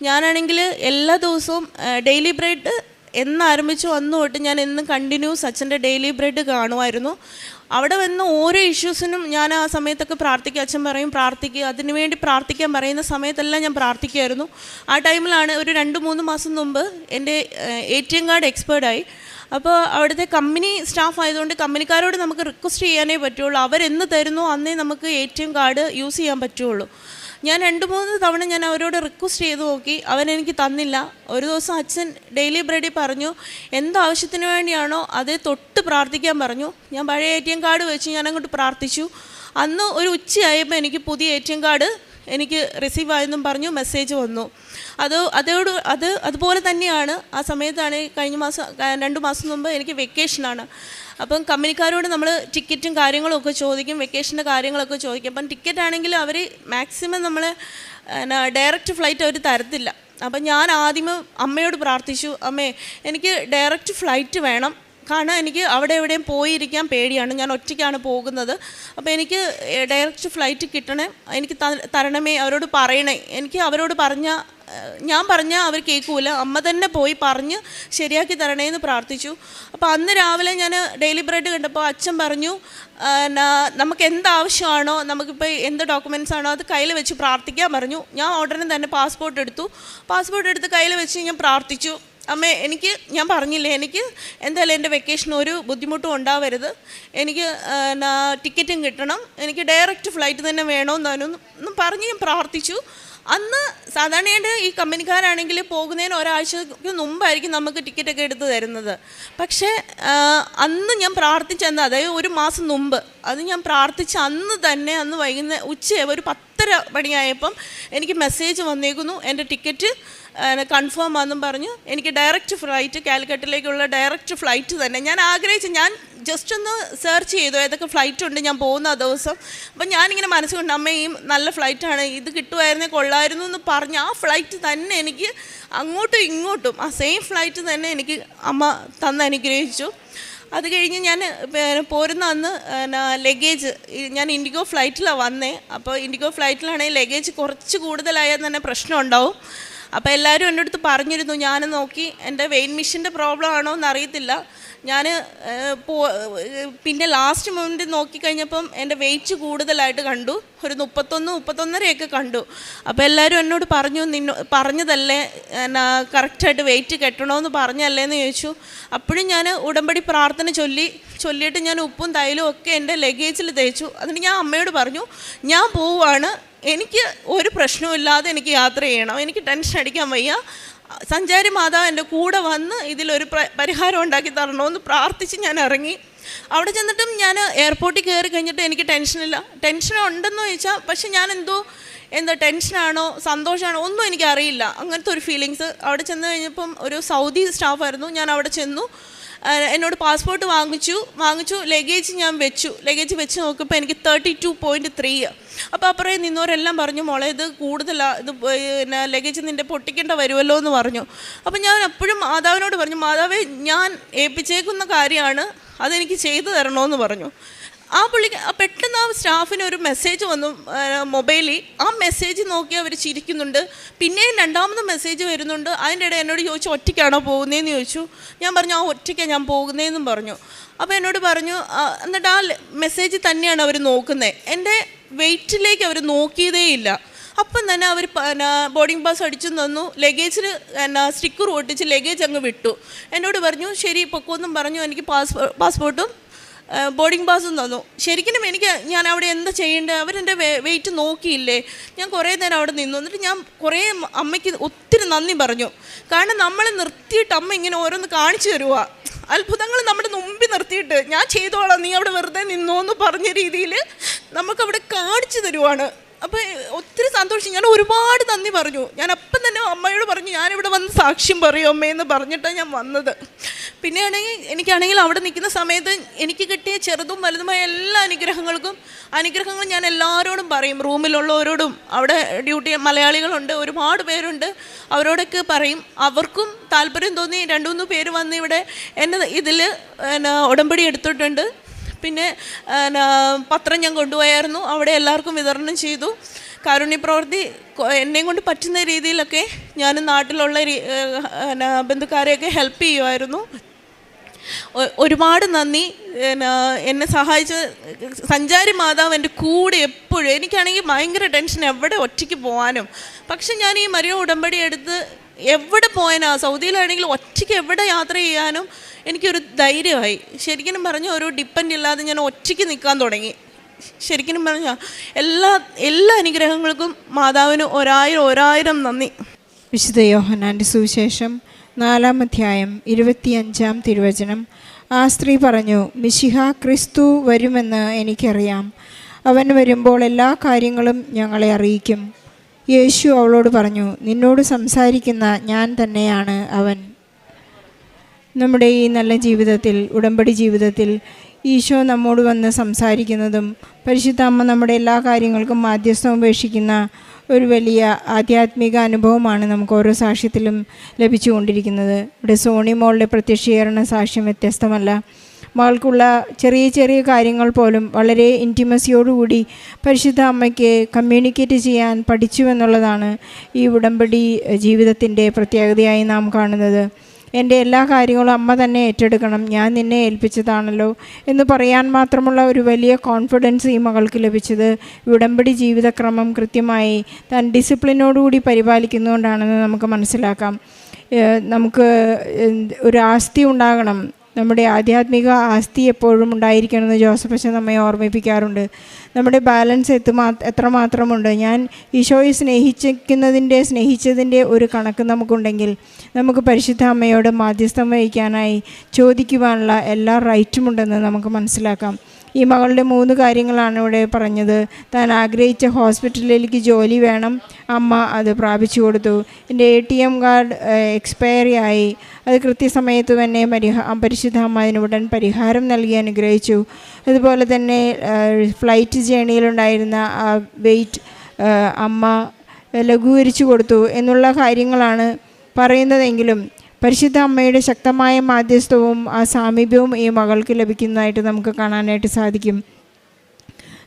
ഞാനാണെങ്കിൽ എല്ലാ ദിവസവും ഡെയിലി ബ്രെഡ് എന്നാരംഭിച്ചു വന്നു തൊട്ട് ഞാൻ എന്നും കണ്ടിന്യൂസ് അച്ഛന്റെ ഡെയിലി ബ്രെഡ് കാണുമായിരുന്നു. അവിടെ വന്ന ഓരോ ഇഷ്യൂസിനും ഞാൻ ആ സമയത്തൊക്കെ പ്രാർത്ഥിക്കുക. അച്ഛൻ പറയും പ്രാർത്ഥിക്കുക അതിനുവേണ്ടി പ്രാർത്ഥിക്കാൻ പറയുന്ന സമയത്തെല്ലാം ഞാൻ പ്രാർത്ഥിക്കുമായിരുന്നു. ആ ടൈമിലാണ് ഒരു രണ്ട് മൂന്ന് മാസം മുമ്പ് എന്റെ എ ടി എം കാർഡ് എക്സ്പേർഡായി അപ്പോൾ അവിടുത്തെ കമ്പനി സ്റ്റാഫ് ആയതുകൊണ്ട് കമ്പനിക്കാരോട് നമുക്ക് റിക്വസ്റ്റ് ചെയ്യാനേ പറ്റുള്ളൂ. അവരെന്ന് തരുന്നു അന്നേ നമുക്ക് A T M card use ചെയ്യാൻ പറ്റുള്ളൂ. ഞാൻ രണ്ട് മൂന്ന് തവണ ഞാൻ അവരോട് റിക്വസ്റ്റ് ചെയ്തു നോക്കി. അവൻ എനിക്ക് തന്നില്ല. ഒരു ദിവസം അച്ഛൻ ഡെയിലി ബ്രെഡിൽ പറഞ്ഞു എന്താവശ്യത്തിന് വേണ്ടിയാണോ? അതേ തൊട്ട് പ്രാർത്ഥിക്കാൻ പറഞ്ഞു. ഞാൻ പഴയ എ ടി എം കാർഡ് വെച്ച് ഞാൻ അങ്ങോട്ട് പ്രാർത്ഥിച്ചു. അന്ന് ഒരു ഉച്ചയായപ്പോൾ എനിക്ക് പുതിയ എ ടി എം കാർഡ് എനിക്ക് റിസീവ് ആയെന്നും പറഞ്ഞു മെസ്സേജ് വന്നു. അത് അതോട് അത് അതുപോലെ തന്നെയാണ്. ആ സമയത്താണ് കഴിഞ്ഞ മാസം രണ്ട് മാസം മുമ്പ് എനിക്ക് വെക്കേഷനാണ് അപ്പം കമ്പനിക്കാരോട് നമ്മൾ ടിക്കറ്റും കാര്യങ്ങളും ഒക്കെ ചോദിക്കും വെക്കേഷന്റെ കാര്യങ്ങളൊക്കെ ചോദിക്കും. അപ്പം ടിക്കറ്റ് ആണെങ്കിൽ അവർ മാക്സിമം നമ്മൾ ഡയറക്റ്റ് ഫ്ലൈറ്റ് അവർ തരത്തില്ല. അപ്പം ഞാൻ ആദ്യമേ അമ്മയോട് പ്രാർത്ഥിച്ചു അമ്മേ എനിക്ക് ഡയറക്റ്റ് ഫ്ലൈറ്റ് വേണം. കാരണം എനിക്ക് അവിടെ എവിടെയും പോയിരിക്കാൻ പേടിയാണ്. ഞാൻ ഒറ്റയ്ക്കാണ് പോകുന്നത്. അപ്പോൾ എനിക്ക് ഡയറക്റ്റ് ഫ്ലൈറ്റ് കിട്ടണേ എനിക്ക് തരണമേ അവരോട് പറയണേ. എനിക്ക് അവരോട് പറഞ്ഞ ഞാൻ പറഞ്ഞാൽ അവർ കേൾക്കൂല അമ്മ തന്നെ പോയി പറഞ്ഞ് ശരിയാക്കി തരണേന്ന് പ്രാർത്ഥിച്ചു. അപ്പോൾ അന്ന് രാവിലെ ഞാൻ ഡെയിലി ബ്രെഡ് കണ്ടപ്പോൾ അച്ഛൻ പറഞ്ഞു നമുക്ക് എന്താവശ്യമാണോ നമുക്കിപ്പോൾ എന്ത് ഡോക്യുമെന്റ്സ് ആണോ അത് കയ്യിൽ വെച്ച് പ്രാർത്ഥിക്കാൻ പറഞ്ഞു. ഞാൻ ഉടനെ തന്നെ പാസ്പോർട്ട് എടുത്തു. പാസ്പോർട്ട് എടുത്ത് കയ്യിൽ വെച്ച് ഞാൻ പ്രാർത്ഥിച്ചു. അമ്മ എനിക്ക് ഞാൻ പറഞ്ഞില്ലേ എനിക്ക് എന്തായാലും എന്റെ വെക്കേഷൻ ഒരു ബുദ്ധിമുട്ടും ഉണ്ടാവരുത്. എനിക്ക് ടിക്കറ്റും കിട്ടണം. എനിക്ക് ഡയറക്റ്റ് ഫ്ലൈറ്റ് തന്നെ വേണമെന്നു പറഞ്ഞ് ഞാൻ പ്രാർത്ഥിച്ചു. അന്ന് സാധാരണയായിട്ട് ഈ കമ്പനിക്കാരാണെങ്കിൽ പോകുന്നതിന് ഒരാഴ്ചക്ക് മുമ്പായിരിക്കും നമുക്ക് ടിക്കറ്റൊക്കെ എടുത്ത് തരുന്നത്. പക്ഷേ അന്ന് ഞാൻ പ്രാർത്ഥിച്ചെന്ന് അതായത് ഒരു മാസം മുമ്പ് അത് ഞാൻ പ്രാർത്ഥിച്ച അന്ന് തന്നെ അന്ന് വൈകുന്നേരം ഉച്ച ഒരു പത്തര മണിയായപ്പം എനിക്ക് മെസ്സേജ് വന്നേക്കുന്നു. എന്റെ ടിക്കറ്റ് കൺഫേം ആണെന്നും പറഞ്ഞു. എനിക്ക് ഡയറക്റ്റ് ഫ്ലൈറ്റ് കാലിക്കട്ടിലേക്കുള്ള ഡയറക്റ്റ് ഫ്ലൈറ്റ് തന്നെ. ഞാൻ ആഗ്രഹിച്ച് ഞാൻ ജസ്റ്റ് ഒന്ന് സെർച്ച് ചെയ്തു ഏതൊക്കെ ഫ്ലൈറ്റ് ഉണ്ട് ഞാൻ പോകുന്ന ആ ദിവസം. അപ്പം ഞാനിങ്ങനെ മനസ്സുകൊണ്ട് അമ്മ ഈ നല്ല ഫ്ലൈറ്റാണ് ഇത് കിട്ടുമായിരുന്നേ കൊള്ളായിരുന്നു എന്ന് പറഞ്ഞ് ആ ഫ്ലൈറ്റ് തന്നെ എനിക്ക് അങ്ങോട്ടും ഇങ്ങോട്ടും ആ സെയിം ഫ്ലൈറ്റ് തന്നെ എനിക്ക് അമ്മ തന്ന് അനുഗ്രഹിച്ചു. അത് കഴിഞ്ഞ് ഞാൻ പോരുന്ന അന്ന് ലഗേജ് ഞാൻ ഇൻഡിഗോ ഫ്ലൈറ്റിലാണ് വന്നേ. അപ്പോൾ ഇൻഡിഗോ ഫ്ലൈറ്റിലാണെങ്കിൽ ലഗേജ് കുറച്ച് കൂടുതലായാൽ തന്നെ പ്രശ്നം ഉണ്ടാവും. അപ്പോൾ എല്ലാവരും എന്റെ അടുത്ത് പറഞ്ഞിരുന്നു ഞാൻ നോക്കി എന്റെ വെയിൻ മിഷന്റെ പ്രോബ്ലം ആണോ എന്ന് അറിയത്തില്ല ഞാൻ പിന്നെ ലാസ്റ്റ് മൊമെന്റ് നോക്കിക്കഴിഞ്ഞപ്പം എന്റെ വെയിറ്റ് കൂടുതലായിട്ട് കണ്ടു. ഒരു മുപ്പത്തൊന്ന് മുപ്പത്തൊന്നരയൊക്കെ കണ്ടു. അപ്പോൾ എല്ലാവരും എന്നോട് പറഞ്ഞു നിന്നോ പറഞ്ഞതല്ലേ? എന്നാ കറക്റ്റായിട്ട് വെയിറ്റ് കെട്ടണമെന്ന് പറഞ്ഞല്ലേ എന്ന് ചോദിച്ചു. അപ്പോഴും ഞാൻ ഉടമ്പടി പ്രാർത്ഥന ചൊല്ലി ചൊല്ലിയിട്ട് ഞാൻ ഉപ്പും തൈലും ഒക്കെ എന്റെ ലഗേജിൽ തേച്ചു. എന്നിട്ട് ഞാൻ അമ്മയോട് പറഞ്ഞു ഞാൻ പോവുകയാണ് എനിക്ക് ഒരു പ്രശ്നവുമില്ലാതെ എനിക്ക് യാത്ര ചെയ്യണം. എനിക്ക് ടെൻഷൻ അടിക്കാൻ വയ്യ. സഞ്ചാരി മാതാവ് എന്റെ കൂടെ വന്ന് ഇതിലൊരു പ്ര- പരിഹാരം ഉണ്ടാക്കി തരണമെന്ന് പ്രാർത്ഥിച്ച് ഞാൻ ഇറങ്ങി. അവിടെ ചെന്നിട്ടും ഞാൻ എയർപോർട്ടിൽ കയറി കഴിഞ്ഞിട്ട് എനിക്ക് ടെൻഷനില്ല ടെൻഷൻ ഉണ്ടെന്ന് ചോദിച്ചാൽ പക്ഷെ ഞാൻ എന്തോ എന്താ ടെൻഷനാണോ സന്തോഷമാണോ ഒന്നും എനിക്കറിയില്ല. അങ്ങനത്തെ ഒരു ഫീലിങ്സ് അവിടെ ചെന്ന് കഴിഞ്ഞപ്പം ഒരു സൗദി സ്റ്റാഫായിരുന്നു ഞാൻ അവിടെ ചെന്നു. എന്നോട് പാസ്പോർട്ട് വാങ്ങിച്ചു. വാങ്ങിച്ചു ലഗേജ് ഞാൻ വെച്ചു. ലഗേജ് വെച്ച് നോക്കുമ്പോൾ എനിക്ക് തേർട്ടി ടു പോയിന്റ് ത്രീ അപ്പോൾ അപ്പുറം നിന്നവരെല്ലാം പറഞ്ഞു മോളെ ഇത് കൂടുതലാണ് ഇത് പിന്നെ ലഗേജ് നിന്റെ പൊട്ടിക്കേണ്ട വരുമല്ലോ എന്ന് പറഞ്ഞു. അപ്പോൾ ഞാൻ എപ്പോഴും മാതാവിനോട് പറഞ്ഞു മാതാവേ ഞാൻ ഏൽപ്പിച്ചേക്കുന്ന കാര്യമാണ് അതെനിക്ക് ചെയ്തു തരണമെന്ന് പറഞ്ഞു. ആ പുള്ളിക്ക് പെട്ടെന്ന് ആ സ്റ്റാഫിന് ഒരു മെസ്സേജ് വന്നു. മൊബൈലിൽ ആ മെസ്സേജ് നോക്കി അവർ ചിരിക്കുന്നുണ്ട്. പിന്നെയും രണ്ടാമത് മെസ്സേജ് വരുന്നുണ്ട്. അതിന്റെ ഇടയിൽ എന്നോട് ചോദിച്ചു ഒറ്റയ്ക്കാണോ പോകുന്നതെന്ന് ചോദിച്ചു. ഞാൻ പറഞ്ഞു ആ ഒറ്റയ്ക്കാണ് ഞാൻ പോകുന്നതെന്നും പറഞ്ഞു. അപ്പോൾ എന്നോട് പറഞ്ഞു എന്നിട്ട് ആ മെസ്സേജ് തന്നെയാണ് അവർ നോക്കുന്നത് എന്റെ വെയിറ്റിലേക്ക് അവർ നോക്കിയതേയില്ല അപ്പം തന്നെ അവർ ബോർഡിംഗ് പാസ് അടിച്ചു തന്നു. ലഗേജിൽ എന്നാ സ്റ്റിക്കർ ഒട്ടിച്ച് ലഗേജ് അങ്ങ് വിട്ടു. എന്നോട് പറഞ്ഞു ശരി പൊക്കോന്നും പറഞ്ഞു. എനിക്ക് പാസ്പോ പാസ്പോർട്ടും ബോർഡിംഗ് പാസും തന്നു. ശരിക്കും എനിക്ക് ഞാൻ അവിടെ എന്താ ചെയ്യേണ്ടത്? അവരെന്റെ വെയിറ്റ് നോക്കിയില്ലേ? ഞാൻ കുറേ നേരം അവിടെ നിന്നു. എന്നിട്ട് ഞാൻ കുറേ അമ്മയ്ക്ക് ഒത്തിരി നന്ദി പറഞ്ഞു. കാരണം നമ്മളെ നിർത്തിയിട്ട് അമ്മ ഇങ്ങനെ ഓരോന്ന് കാണിച്ചു തരുക അത്ഭുതങ്ങൾ നമ്മുടെ മുമ്പിൽ നിർത്തിയിട്ട് ഞാൻ ചെയ്തോളാം. നീ അവിടെ വെറുതെ നിന്നോ എന്ന് പറഞ്ഞ രീതിയിൽ നമുക്കവിടെ കാണിച്ചു തരുവാണ്. അപ്പോൾ ഒത്തിരി സന്തോഷം ഞാൻ ഒരുപാട് നന്ദി പറഞ്ഞു. ഞാൻ അപ്പം തന്നെ അമ്മയോട് പറഞ്ഞു ഞാനിവിടെ വന്ന് സാക്ഷ്യം പറയും അമ്മയെന്ന് പറഞ്ഞിട്ടാണ് ഞാൻ വന്നത്. പിന്നെയാണെങ്കിൽ എനിക്കാണെങ്കിൽ അവിടെ നിൽക്കുന്ന സമയത്ത് എനിക്ക് കിട്ടിയ ചെറുതും വലുതുമായ എല്ലാ അനുഗ്രഹങ്ങൾക്കും അനുഗ്രഹങ്ങൾ ഞാൻ എല്ലാവരോടും പറയും. റൂമിലുള്ളവരോടും അവിടെ ഡ്യൂട്ടി മലയാളികളുണ്ട് ഒരുപാട് പേരുണ്ട്. അവരോടൊക്കെ പറയും. അവർക്കും താല്പര്യം തോന്നി രണ്ടു മൂന്ന് പേര് വന്ന് ഇവിടെ എന്നെ ഇതിൽ ഉടമ്പടി എടുത്തിട്ടുണ്ട്. പിന്നെ പത്രം ഞാൻ കൊണ്ടുപോയായിരുന്നു. അവിടെ എല്ലാവർക്കും വിതരണം ചെയ്തു. കാരുണ്യപ്രവൃത്തി എന്നെയും കൊണ്ട് പറ്റുന്ന രീതിയിലൊക്കെ ഞാൻ നാട്ടിലുള്ള ബന്ധുക്കാരെയൊക്കെ ഹെൽപ്പ് ചെയ്യുമായിരുന്നു. ഒരുപാട് നന്ദി. എന്നെ സഹായിച്ച സഞ്ചാരി മാതാവ് എന്റെ കൂടെ എപ്പോഴും എനിക്കാണെങ്കിൽ ഭയങ്കര ടെൻഷൻ എവിടെ ഒറ്റയ്ക്ക് പോകാനും പക്ഷെ ഞാൻ ഈ മരിയ ഉടമ്പടി എടുത്ത് എവിടെ പോയാനാ? സൗദിയിലാണെങ്കിൽ ഒറ്റയ്ക്ക് എവിടെ യാത്ര ചെയ്യാനും എനിക്കൊരു ധൈര്യമായി. ശരിക്കും പറഞ്ഞാൽ ഒരു ഡിപ്പെൻഡ് ഇല്ലാതെ ഞാൻ ഒറ്റയ്ക്ക് നിൽക്കാൻ തുടങ്ങി. ശരിക്കും പറഞ്ഞാൽ എല്ലാ എല്ലാ അനുഗ്രഹങ്ങൾക്കും മാതാവിന് ഒരായിരം ഒരായിരം നന്ദി. വിശുദ്ധ യോഹനാന്റെ സുവിശേഷം നാലാം അധ്യായം ഇരുപത്തിയഞ്ചാം തിരുവചനം. ആ സ്ത്രീ പറഞ്ഞു മിശിഹ ക്രിസ്തു വരുമെന്ന് എനിക്കറിയാം. അവൻ വരുമ്പോൾ എല്ലാ കാര്യങ്ങളും ഞങ്ങളെ അറിയിക്കും. യേശു അവളോട് പറഞ്ഞു നിന്നോട് സംസാരിക്കുന്ന ഞാൻ തന്നെയാണ് അവൻ. നമ്മുടെ ഈ നല്ല ജീവിതത്തിൽ ഉടമ്പടി ജീവിതത്തിൽ ഈശോ നമ്മോട് വന്ന് സംസാരിക്കുന്നതും പരിശുദ്ധ അമ്മ നമ്മുടെ എല്ലാ കാര്യങ്ങൾക്കും മാധ്യസ്ഥം ഉപേക്ഷിക്കുന്ന ഒരു വലിയ ആധ്യാത്മിക അനുഭവമാണ് നമുക്ക് ഓരോ സാക്ഷ്യത്തിലും ലഭിച്ചുകൊണ്ടിരിക്കുന്നത്. ഇവിടെ സോണി മോളുടെ പ്രത്യക്ഷീകരണ സാക്ഷ്യം വ്യത്യസ്തമല്ല. മകൾക്കുള്ള ചെറിയ ചെറിയ കാര്യങ്ങൾ പോലും വളരെ ഇന്റിമസിയോടുകൂടി പരിശുദ്ധ അമ്മയ്ക്ക് കമ്മ്യൂണിക്കേറ്റ് ചെയ്യാൻ പഠിച്ചു എന്നുള്ളതാണ് ഈ ഉടമ്പടി ജീവിതത്തിന്റെ പ്രത്യേകതയായി നാം കാണുന്നത്. എന്റെ എല്ലാ കാര്യങ്ങളും അമ്മ തന്നെ ഏറ്റെടുക്കണം ഞാൻ നിന്നെ ഏൽപ്പിച്ചതാണല്ലോ എന്ന് പറയാൻ മാത്രമുള്ള ഒരു വലിയ കോൺഫിഡൻസ് ഈ മകൾക്ക് ലഭിച്ചത് ഉടമ്പടി ജീവിതക്രമം കൃത്യമായി താൻ ഡിസിപ്ലിനോടുകൂടി പരിപാലിക്കുന്നതുകൊണ്ടാണെന്ന് നമുക്ക് മനസ്സിലാക്കാം. നമുക്ക് ഒരു ആസ്തി ഉണ്ടാകണം. നമ്മുടെ ആധ്യാത്മിക ആസ്തി എപ്പോഴും ഉണ്ടായിരിക്കണമെന്ന് ജോസഫ് അച്ഛൻ നമ്മെ ഓർമ്മിപ്പിക്കാറുണ്ട്. നമ്മുടെ ബാലൻസ് എത്തുമാ എത്രമാത്രമുണ്ട് ഞാൻ ഈശോയെ സ്നേഹിച്ചിരിക്കുന്നതിന്റെ സ്നേഹിച്ചതിന്റെ ഒരു കണക്ക് നമുക്കുണ്ടെങ്കിൽ നമുക്ക് പരിശുദ്ധ അമ്മയോട് മാധ്യസ്ഥം വഹിക്കാനായി ചോദിക്കുവാനുള്ള എല്ലാ റൈറ്റും ഉണ്ടെന്ന് നമുക്ക് മനസ്സിലാക്കാം. ഈ മകളുടെ മൂന്ന് കാര്യങ്ങളാണ് ഇവിടെ പറഞ്ഞത്. താൻ ആഗ്രഹിച്ച ഹോസ്പിറ്റലിലേക്ക് ജോലി വേണം. അമ്മ അത് പ്രാപിച്ചു കൊടുത്തു. എന്റെ A T M card expiry ആയി. അത് കൃത്യസമയത്ത് തന്നെ പരിഹാ പരിശുദ്ധ അമ്മ അതിനുടൻ പരിഹാരം നൽകി അനുഗ്രഹിച്ചു. അതുപോലെ തന്നെ ഫ്ലൈറ്റ് ജേണിയിലുണ്ടായിരുന്ന ആ വെയിറ്റ് അമ്മ ലഘൂകരിച്ചു കൊടുത്തു എന്നുള്ള കാര്യങ്ങളാണ് പറയുന്നതെങ്കിലും പരിശുദ്ധ അമ്മയുടെ ശക്തമായ മാധ്യസ്ഥവും ആ സാമീപ്യവും ഈ മകൾക്ക് ലഭിക്കുന്നതായിട്ട് നമുക്ക് കാണാനായിട്ട് സാധിക്കും.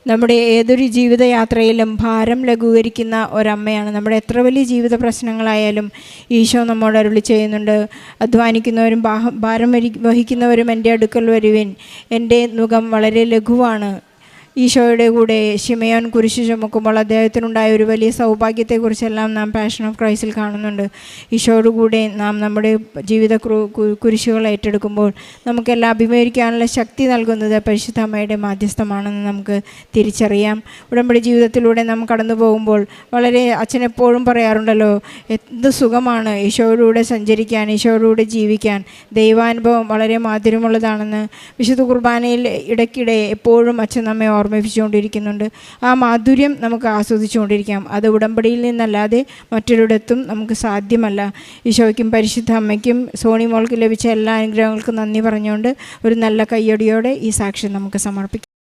നമ്മുടെ ഏതൊരു ജീവിതയാത്രയിലും ഭാരം ലഘൂകരിക്കുന്ന ഒരമ്മയാണ്. നമ്മുടെ എത്ര വലിയ ജീവിത പ്രശ്നങ്ങളായാലും ഈശോ നമ്മോട് അരുളി ചെയ്യുന്നുണ്ട്. അധ്വാനിക്കുന്നവരും ഭാരം വഹിക്കുന്നവരും എന്റെ അടുക്കൽ വരുവിൻ. എന്റെ മുഖം വളരെ ലഘുവാണ്. ഈശോയുടെ കൂടെ ഷിമയോൻ കുരിശ് ചുമക്കുമ്പോൾ അദ്ദേഹത്തിനുണ്ടായ ഒരു വലിയ സൗഭാഗ്യത്തെക്കുറിച്ചെല്ലാം നാം പാഷൻ ഓഫ് ക്രൈസ്റ്റിൽ കാണുന്നുണ്ട്. ഈശോയുടെ കൂടെ നാം നമ്മുടെ ജീവിത കുരിശുകൾ ഏറ്റെടുക്കുമ്പോൾ നമുക്കെല്ലാം അഭിമുഖീകരിക്കാനുള്ള ശക്തി നൽകുന്നത് പരിശുദ്ധ അമ്മയുടെ മാധ്യസ്ഥമാണെന്ന് നമുക്ക് തിരിച്ചറിയാം. ഉടമ്പടി ജീവിതത്തിലൂടെ നാം കടന്നു പോകുമ്പോൾ വളരെ അച്ഛൻ എപ്പോഴും പറയാറുണ്ടല്ലോ എന്ത് സുഖമാണ് ഈശോയുടെ സഞ്ചരിക്കാൻ ഈശോയുടെ ജീവിക്കാൻ. ദൈവാനുഭവം വളരെ മാധുര്യമുള്ളതാണെന്ന് വിശുദ്ധ കുർബാനയിൽ ഇടയ്ക്കിടെ എപ്പോഴും അച്ഛൻ നമ്മെ ഓർമ്മിപ്പിച്ചുകൊണ്ടിരിക്കുന്നുണ്ട് ആ മാധുര്യം നമുക്ക് ആസ്വദിച്ചുകൊണ്ടിരിക്കാം. അത് ഉടമ്പടിയിൽ നിന്നല്ലാതെ മറ്റൊരിടത്തും നമുക്ക് സാധ്യമല്ല. ഈശോയ്ക്കും പരിശുദ്ധ അമ്മയ്ക്കും സോണി മോൾക്ക് ലഭിച്ച എല്ലാ അനുഗ്രഹങ്ങൾക്കും നന്ദി പറഞ്ഞുകൊണ്ട് ഒരു നല്ല കയ്യടിയോടെ ഈ സാക്ഷ്യം നമുക്ക് സമർപ്പിക്കാം.